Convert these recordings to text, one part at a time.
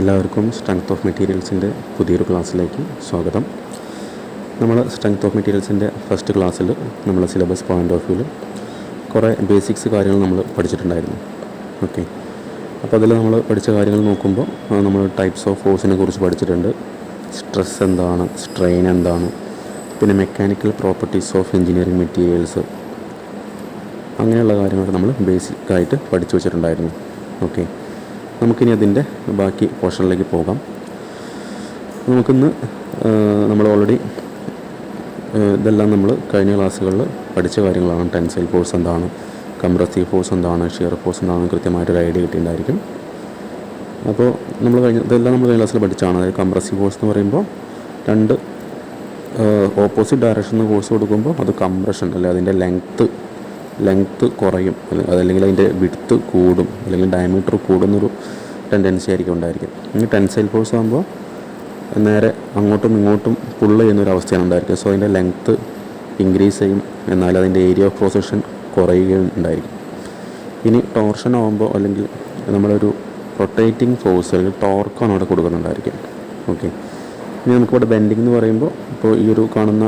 എല്ലാവർക്കും strength of മെറ്റീരിയൽസിന്റെ പുതിയൊരു ക്ലാസ്സിലേക്ക് സ്വാഗതം. നമ്മൾ സ്ട്രെങ്ത് ഓഫ് മെറ്റീരിയൽസിന്റെ ഫസ്റ്റ് ക്ലാസ്സിൽ നമ്മൾ സിലബസ് പോയിന്റ് ഓഫ് വ്യൂവിൽ കുറേ ബേസിക്സ് കാര്യങ്ങൾ നമ്മൾ പഠിച്ചിട്ടുണ്ടായിരുന്നു. ഓക്കെ അപ്പോൾ അതിൽ നമ്മൾ പഠിച്ച കാര്യങ്ങൾ നോക്കുമ്പോൾ നമ്മൾ ടൈപ്സ് ഓഫ് ഫോഴ്സിനെ കുറിച്ച് പഠിച്ചിട്ടുണ്ട്. സ്ട്രെസ് എന്താണ്? സ്ട്രെയിൻ എന്താണ്? പിന്നെ mechanical properties of engineering materials അങ്ങനെയുള്ള കാര്യങ്ങളൊക്കെ നമ്മൾ ബേസിക്കായിട്ട് പഠിച്ചു വെച്ചിട്ടുണ്ടായിരുന്നു. ഓക്കെ നമുക്കിനി അതിന്റെ ബാക്കി പോർഷനിലേക്ക് പോകാം. നമുക്കിന്ന് നമ്മൾ ഓൾറെഡി ഇതെല്ലാം നമ്മൾ കഴിഞ്ഞ ക്ലാസ്സുകളിൽ പഠിച്ച കാര്യങ്ങളാണ്. ടെൻസൈൽ ഫോഴ്സ് എന്താണ് കംപ്രസീവ് ഫോഴ്സ് എന്താണ് ഷിയർ ഫോഴ്സ് എന്താണ് കൃത്യമായിട്ടൊരു ഐഡിയ കിട്ടിയിട്ടുണ്ടായിരിക്കും. അപ്പോൾ നമ്മൾ കഴിഞ്ഞ ഇതെല്ലാം നമ്മൾ കഴിഞ്ഞ ക്ലാസ്സിൽ പഠിച്ചാണ് അതായത് കംപ്രസീവ് ഫോഴ്സ് എന്ന് പറയുമ്പോൾ രണ്ട് ഓപ്പോസിറ്റ് ഡയറക്ഷനിൽ ഫോഴ്സ് കൊടുക്കുമ്പോൾ അത് കംപ്രഷൻ അല്ലെ അതിന്റെ ലെങ്ത്ത് ലെങ്ത്ത് കുറയും. അതല്ലെങ്കിൽ അതിന്റെ വിടുത്ത് കൂടും. അല്ലെങ്കിൽ ഡയമീറ്റർ കൂടുന്നൊരു ടെൻഡൻസി ആയിരിക്കും ഉണ്ടായിരിക്കും ഇനി ടെൻസൈൽ ഫോഴ്സ് ആകുമ്പോൾ നേരെ അങ്ങോട്ടും ഇങ്ങോട്ടും പുള്ള് ചെയ്യുന്നൊരു അവസ്ഥയാണ് ഉണ്ടായിരിക്കുക. സോ അതിന്റെ ലെങ്ത്ത് ഇൻക്രീസ് ചെയ്യും. എന്നാൽ അതിന്റെ ഏരിയ ഓഫ് പൊസിഷൻ കുറയുകയും ഉണ്ടായിരിക്കും. ഇനി ടോർഷൻ ആകുമ്പോൾ അല്ലെങ്കിൽ നമ്മളൊരു റൊട്ടേറ്റിംഗ് ഫോഴ്സ് അല്ലെങ്കിൽ ടോർക്കാണ് അവിടെ കൊടുക്കുന്നുണ്ടായിരിക്കും ഓക്കെ ഇനി നമുക്കിവിടെ ബെൻഡിങ് എന്ന് പറയുമ്പോൾ ഇപ്പോൾ ഈ ഒരു കാണുന്ന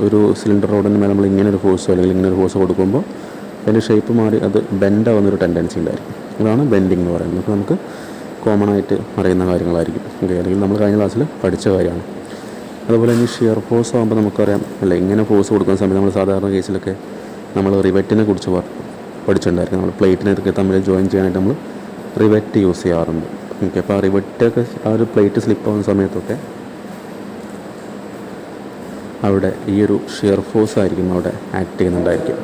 ഒരു സിലിണ്ടർ റോഡിന് മേലെ നമ്മൾ ഇങ്ങനെ ഒരു ഫോഴ്സ് അല്ലെങ്കിൽ ഇങ്ങനെ ഒരു ഫോഴ്സ് കൊടുക്കുമ്പോൾ അതിന്റെ ഷേപ്പ് മാറി അത് ബെൻഡ് ആവുന്നൊരു ടെൻഡൻസി ഉണ്ടായിരിക്കും. അതാണ് ബെൻഡിങ് എന്ന് പറയുന്നത്. അപ്പോൾ നമുക്ക് കോമൺ ആയിട്ട് അറിയുന്ന കാര്യങ്ങളായിരിക്കും. ഓക്കെ അല്ലെങ്കിൽ നമ്മൾ കഴിഞ്ഞ ക്ലാസ്സിൽ പഠിച്ച കാര്യമാണ്. അതുപോലെ തന്നെ ഷിയർ ഫോഴ്സ് ആകുമ്പോൾ നമുക്കറിയാം അല്ലേ ഇങ്ങനെ ഫോഴ്സ് കൊടുക്കുന്ന സമയത്ത് നമ്മൾ സാധാരണ കേസിലൊക്കെ നമ്മൾ റിവെറ്റിനെ കുറിച്ച് പഠിച്ചിട്ടുണ്ടായിരിക്കും. നമ്മൾ പ്ലേറ്റിനൊക്കെ തമ്മിൽ ജോയിൻ ചെയ്യാനായിട്ട് നമ്മൾ റിവെറ്റ് യൂസ് ചെയ്യാറുണ്ട്. ഓക്കെ അപ്പോൾ ആ റിവെറ്റൊക്കെ ആ ഒരു പ്ലേറ്റ് സ്ലിപ്പ് ആവുന്ന സമയത്തൊക്കെ അവിടെ ഈ ഒരു ഷിയർ ഫോഴ്സ് ആയിരിക്കും അവിടെ ആക്ട് ചെയ്യുന്നുണ്ടായിരിക്കും.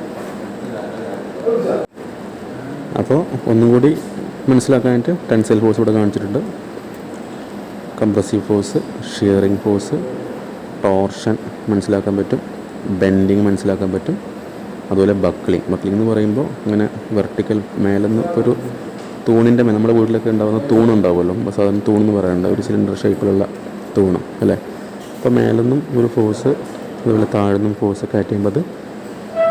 അപ്പോൾ ഒന്നും കൂടി മനസ്സിലാക്കാനായിട്ട് ടെൻസൈൽ ഫോഴ്സ് ഇവിടെ കാണിച്ചിട്ടുണ്ട്. Compressive force shearing force torsion മനസ്സിലാക്കാൻ പറ്റും. ബെൻഡിങ് മനസ്സിലാക്കാൻ പറ്റും. അതുപോലെ ബക്ലിംഗ് ബക്ലിംഗ് എന്ന് പറയുമ്പോൾ ഇങ്ങനെ വെർട്ടിക്കൽ മേലെന്ന് ഇപ്പോൾ ഒരു തൂണിന്റെ മേലെ നമ്മുടെ വീട്ടിലൊക്കെ ഉണ്ടാകുന്ന തൂണുണ്ടാവുമല്ലോ. അപ്പോൾ സാധാരണ എന്ന് പറയാറുണ്ട്. ഒരു സിലിണ്ടർ ഷേപ്പിലുള്ള തൂണ് അല്ലേ? അപ്പോൾ മേലെന്നും ഒരു ഫോഴ്സ് അതുപോലെ താഴ്ന്നും ഫോഴ്സ് ഒക്കെ അത്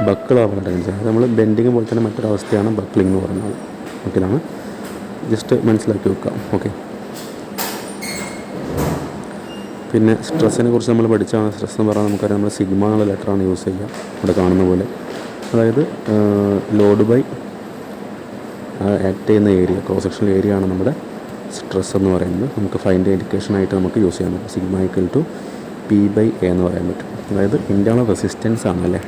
ബക്കിളാവുന്ന ടെൻഷൻ അത് നമ്മൾ ബെൻഡിങ് പോലെ തന്നെ മറ്റൊരവസ്ഥയാണ് ബക്കിളിംഗ് എന്ന് പറയുന്നത്. ഓക്കെ ഇതാണ് ജസ്റ്റ് മനസ്സിലാക്കി വെക്കാം. ഓക്കെ പിന്നെ സ്ട്രെസ്സിനെ കുറിച്ച് നമ്മൾ പഠിച്ചാണ്. സ്ട്രെസ് എന്ന് പറഞ്ഞാൽ നമുക്കറിയാം നമ്മൾ സിഗ്മ എന്നുള്ള ലെറ്ററാണ് യൂസ് ചെയ്യുക. ഇവിടെ കാണുന്ന പോലെ. അതായത് ലോഡ് ബൈ ആക്ട് ചെയ്യുന്ന ഏരിയ ക്രോസ് സെക്ഷണൽ ഏരിയ ആണ് നമ്മുടെ സ്ട്രെസ് എന്ന് പറയുന്നത്. നമുക്ക് ഫൈന്റെ ഇൻഡിക്കേഷനായിട്ട് നമുക്ക് യൂസ് ചെയ്യാൻ പറ്റും. Sigma equal to P by A എന്ന് പറയാൻ പറ്റും. അതായത് ഇന്റേണൽ റെസിസ്റ്റൻസ് ആണ് അല്ലേ?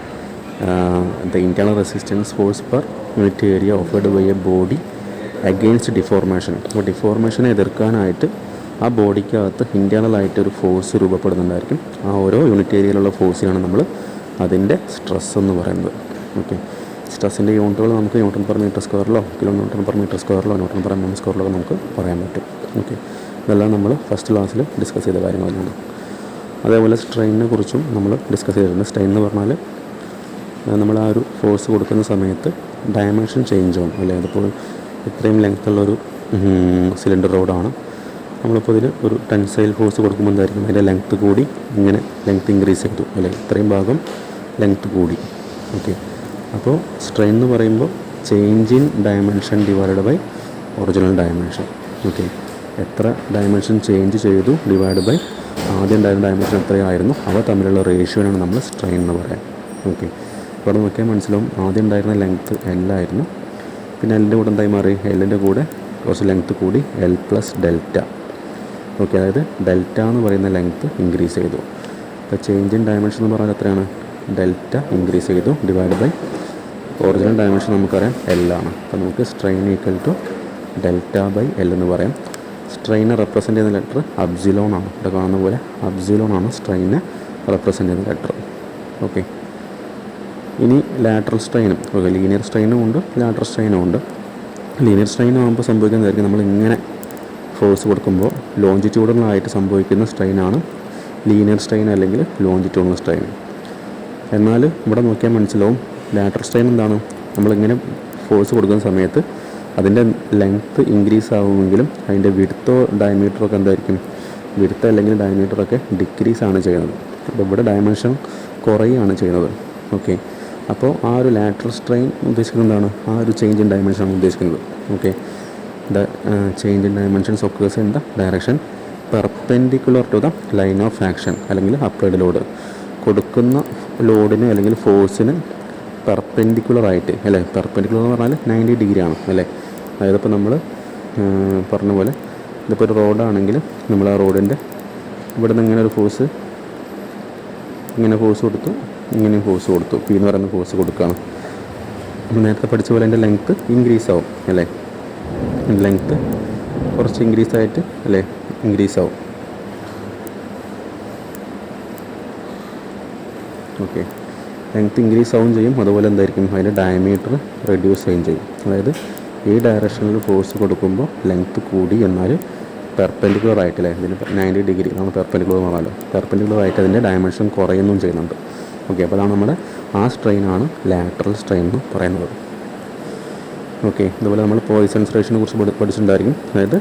The internal resistance force per unit area offered by a body against deformation അപ്പോൾ ഡിഫോർമേഷനെ എതിർക്കാനായിട്ട് ആ ബോഡിക്കകത്ത് ഇന്റേർണലായിട്ട് ഒരു ഫോഴ്സ് രൂപപ്പെടുന്നുണ്ടായിരിക്കും. ആ ഓരോ യൂണിറ്റ് ഏരിയയിലുള്ള ഫോഴ്സിനാണ് നമ്മൾ അതിന്റെ സ്ട്രെസ് എന്ന് പറയുന്നത്. ഓക്കെ സ്ട്രെസ്സിന്റെ യൂണിറ്റുകൾ നമുക്ക് ന്യൂട്ടൺ പെർ മീറ്റർ സ്ക്വയറിലോ കിലോ ന്യൂട്ടൺ പെർ മീറ്റർ സ്ക്വയറിലോ ന്യൂട്ടൺ പെർ എം സ്ക്വയറിലോ നമുക്ക് പറയാൻ പറ്റും. ഓക്കെ ഇതെല്ലാം നമ്മൾ ഫസ്റ്റ് ക്ലാസ്സിൽ ഡിസ്കസ് ചെയ്ത കാര്യങ്ങളാണ്. അതേപോലെ സ്ട്രെയിനിനെ കുറിച്ചും നമ്മൾ ഡിസ്കസ് ചെയ്തിട്ടുണ്ട്. സ്ട്രെയിൻ എന്ന് പറഞ്ഞാൽ നമ്മൾ ആ ഒരു ഫോഴ്സ് കൊടുക്കുന്ന സമയത്ത് ഡയമെൻഷൻ ചേഞ്ച് ആവും അല്ലേ? അതിപ്പോൾ ഇത്രയും ലെങ്ത്തുള്ളൊരു സിലിണ്ടർ റോഡാണ് നമ്മളിപ്പോൾ ഇതിൽ ഒരു ടെൻസൈൽ ഫോഴ്സ് കൊടുക്കുമ്പോൾ എന്തായിരിക്കും? അതിന്റെ ലെങ്ത്ത് കൂടി ഇങ്ങനെ ലെങ്ത്ത് ഇൻക്രീസ് ചെയ്തു അല്ലേ? ഇത്രയും ഭാഗം ലെങ്ത്ത് കൂടി. ഓക്കെ അപ്പോൾ സ്ട്രെയിൻ എന്ന് പറയുമ്പോൾ change in dimension divide by original dimension okay എത്ര ഡയമെൻഷൻ ചേഞ്ച് ചെയ്തു ഡിവൈഡ് ബൈ ആദ്യം ഉണ്ടായിരുന്ന ഡയമെൻഷൻ എത്രയായിരുന്നു? അവ തമ്മിലുള്ള റേഷ്യോനാണ് നമ്മൾ സ്ട്രെയിൻ എന്ന് പറയാം ഓക്കെ ഇവിടെ നോക്കിയാൽ മനസ്സിലാവും ആദ്യം ഉണ്ടായിരുന്ന ലെങ്ത്ത് എൽ ആയിരുന്നു. പിന്നെ എല്ലിന്റെ കൂടെ എന്തായി മാറി? എല്ലിന്റെ കൂടെ കുറച്ച് ലെങ്ത്ത് കൂടി എൽ പ്ലസ് ഡെൽറ്റ ഓക്കെ അതായത് ഡെൽറ്റ എന്ന് പറയുന്ന ലെങ്ത്ത് ഇൻക്രീസ് ചെയ്തു. അപ്പോൾ ചേഞ്ച് ഇൻ ഡയമെൻഷൻ എന്ന് പറഞ്ഞാൽ എത്രയാണ്? ഡെൽറ്റ ഇൻക്രീസ് ചെയ്തു. ഡിവൈഡ് ബൈ ഒറിജിനൽ ഡയമെൻഷൻ നമുക്കറിയാം എൽ ആണ്. അപ്പോൾ നമുക്ക് strain equal to delta by L എന്ന് പറയാം. സ്ട്രെയിനെ റെപ്രസെന്റ് ചെയ്യുന്ന ലെറ്റർ അബ്സിലോൺ ആണ്. ഇവിടെ കാണുന്ന പോലെ അബ്സിലോൺ ആണ് സ്ട്രെയിനെ റെപ്രസെന്റ് ചെയ്യുന്ന ലെറ്റർ ഓക്കെ ഇനി ലാറ്ററൽ സ്ട്രെയിനും ഓക്കെ ലീനിയർ സ്ട്രെയിനും ഉണ്ട് ലാറ്ററൽ സ്ട്രെയിനും ഉണ്ട്. ലീനിയർ സ്ട്രെയിൻ ആകുമ്പോൾ സംഭവിക്കുന്നതായിരിക്കും നമ്മൾ ഇങ്ങനെ ഫോഴ്സ് കൊടുക്കുമ്പോൾ ലോഞ്ചിറ്റ്യൂഡലായിട്ട് സംഭവിക്കുന്ന സ്ട്രെയിനാണ് ലീനിയർ സ്ട്രെയിൻ അല്ലെങ്കിൽ ലോഞ്ചിറ്റ്യൂഡൽ സ്ട്രെയിൻ എന്നാൽ ഇവിടെ നോക്കിയാൽ മനസ്സിലാവും ലാറ്ററൽ സ്ട്രെയിൻ എന്താണ്. നമ്മളിങ്ങനെ ഫോഴ്സ് കൊടുക്കുന്ന സമയത്ത് അതിന്റെ ലെങ്ത്ത് ഇൻക്രീസ് ആവുമെങ്കിലും അതിന്റെ വിടുത്തോ ഡയമീറ്ററോ ഒക്കെ എന്തായിരിക്കും? വിടുത്ത് അല്ലെങ്കിൽ ഡയമീറ്ററൊക്കെ ഡിക്രീസ് ആണ് ചെയ്യുന്നത്. അപ്പോൾ ഇവിടെ ഡയമെൻഷൻ കുറയുകയാണ് ചെയ്യുന്നത്. ഓക്കെ അപ്പോൾ ആ ഒരു ലാറ്ററൽ സ്ട്രെയിൻ ഉദ്ദേശിക്കുന്നത് എന്താണ് ആ ഒരു ചേഞ്ച് ഇൻ ഡയമെൻഷൻ ആണ് ഉദ്ദേശിക്കുന്നത്. Okay the change in dimensions occurs in the direction perpendicular to the line of action അല്ലെങ്കിൽ അപ്ലൈഡ് ലോഡ് കൊടുക്കുന്ന ലോഡിന് അല്ലെങ്കിൽ ഫോഴ്സിന് പെർപെൻഡിക്കുലർ ആയിട്ട് അല്ലേ? പെർപെൻഡിക്കുലർ എന്ന് പറഞ്ഞാൽ നയന്റി ഡിഗ്രി ആണ് അല്ലേ? അതായത് ഇപ്പോൾ നമ്മൾ പറഞ്ഞ പോലെ ഇതിപ്പോൾ ഒരു റോഡാണെങ്കിൽ നമ്മൾ ആ റോഡിന്റെ ഇവിടെ നിന്ന് ഇങ്ങനെ ഒരു ഫോഴ്സ് ഇങ്ങനെ ഫോഴ്സ് കൊടുത്തു ഇങ്ങനെ ഫോഴ്സ് കൊടുത്തു. പി എന്ന് പറയുന്ന ഫോഴ്സ് കൊടുക്കുകയാണ് നമ്മൾ നേരത്തെ പഠിച്ച പോലെ അതിന്റെ ലെങ്ത്ത് ഇൻക്രീസ് ആവും അല്ലേ? ലെങ്ത്ത് കുറച്ച് ഇൻക്രീസ് ആയിട്ട് അല്ലേ? ഇൻക്രീസ് ആവും. ഓക്കെ ലെങ്ത്ത് ഇൻക്രീസ് ആവും ചെയ്യും. അതുപോലെ എന്തായിരിക്കും? അതിന്റെ ഡയമീറ്റർ റെഡ്യൂസ് ചെയ്യുകയും ചെയ്യും. അതായത് ഈ ഡയറക്ഷനിൽ ഫോഴ്സ് കൊടുക്കുമ്പോൾ ലെങ്ത്ത് കൂടി എന്നാൽ പെർപെൻഡിക്കുലർ ആയിട്ടല്ലേ ഇതിന് നയന്റി ഡിഗ്രി നമ്മൾ പെർപെൻഡിക്കുലർ എന്ന് പറഞ്ഞാലോ പെർപെൻഡിക്കുലർ ആയിട്ട് അതിന്റെ ഡയമെൻഷൻ കുറയുന്നും ചെയ്യുന്നുണ്ട്. ഓക്കെ അപ്പോൾ അതാണ് നമ്മുടെ ആ സ്ട്രെയിനാണ് ലാറ്ററൽ സ്ട്രെയിൻ എന്ന് പറയുന്നത്. ഓക്കെ ഇതുപോലെ നമ്മൾ പോയിസൺസ് റേഷനെ കുറിച്ച് പഠി- പഠിച്ചിട്ടുണ്ടായിരിക്കും. അതായത്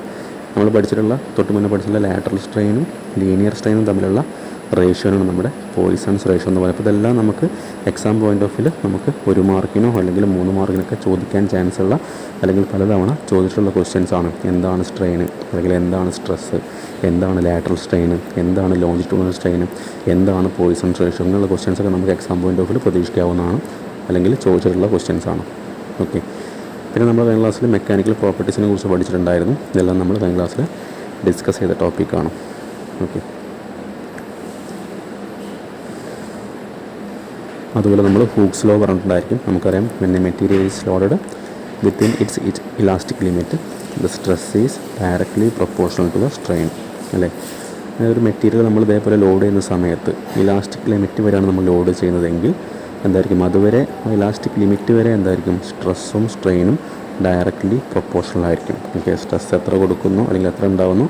നമ്മൾ പഠിച്ചിട്ടുള്ള തൊട്ട് മുന്നേ പഠിച്ചിട്ടുള്ള ലാറ്ററൽ സ്ട്രെയിനും ലീനിയർ സ്ട്രെയിനും തമ്മിലുള്ള റേഷ്യോനാണ് നമ്മുടെ പോയിസൺസ് റേഷ്യോ എന്ന് പറയുന്നത്. അപ്പോൾ ഇതെല്ലാം നമുക്ക് എക്സാം പോയിന്റ് ഓഫ് വ്യൂ നമുക്ക് ഒരു മാർക്കിനോ അല്ലെങ്കിൽ മൂന്ന് മാർക്കിനൊക്കെ ചോദിക്കാൻ ചാൻസ് ഉള്ള അല്ലെങ്കിൽ പലതവണ ചോദിച്ചിട്ടുള്ള ക്വസ്റ്റ്യൻസ് ആണ്. എന്താണ് സ്ട്രെയിൻ അല്ലെങ്കിൽ എന്താണ് സ്ട്രെസ് എന്താണ് ലാറ്ററൽ സ്ട്രെയിൻ എന്താണ് ലോഞ്ചിറ്റ്യൂണൽ സ്ട്രെയിൻ എന്താണ് പോയിസൺസ് റേഷ്യോ അങ്ങനെയുള്ള ക്വസ്റ്റ്യൻസ് ഒക്കെ നമുക്ക് എക്സാം പോയിന്റ് ഓഫ് വ്യൂ പ്രതീക്ഷിക്കാവുന്നതാണ് അല്ലെങ്കിൽ ചോദിച്ചിട്ടുള്ള ക്വസ്റ്റ്യൻസ് ആണ്. ഓക്കെ പിന്നെ നമ്മൾ കഴിഞ്ഞ ക്ലാസ്സിൽ മെക്കാനിക്കൽ പ്രോപ്പർട്ടീസിനെ കുറിച്ച് പഠിച്ചിട്ടുണ്ടായിരുന്നു. ഇതെല്ലാം നമ്മൾ കഴിഞ്ഞ ക്ലാസ്സിൽ ഡിസ്കസ് ചെയ്ത ടോപ്പിക്കാണ് ഓക്കെ അതുപോലെ നമ്മൾ ഹൂക്സ് ലോ പറഞ്ഞിട്ടുണ്ടായിരിക്കും. നമുക്കറിയാം when material is loaded within its it elastic limit the stress is directly proportional to the strain അല്ലേ? ഒരു മെറ്റീരിയൽ നമ്മൾ ഇതേപോലെ ലോഡ് ചെയ്യുന്ന സമയത്ത് ഇലാസ്റ്റിക് ലിമിറ്റ് വരെയാണ് നമ്മൾ ലോഡ് ചെയ്യുന്നതെങ്കിൽ എന്തായിരിക്കും? അതുവരെ ഇലാസ്റ്റിക് ലിമിറ്റ് വരെ എന്തായിരിക്കും? സ്ട്രെസ്സും സ്ട്രെയിനും ഡയറക്റ്റ്ലി പ്രൊപ്പോർഷണൽ ആയിരിക്കും. ഓക്കെ സ്ട്രെസ് എത്ര കൊടുക്കുന്നു? അല്ലെങ്കിൽ എത്ര ഉണ്ടാകുന്നു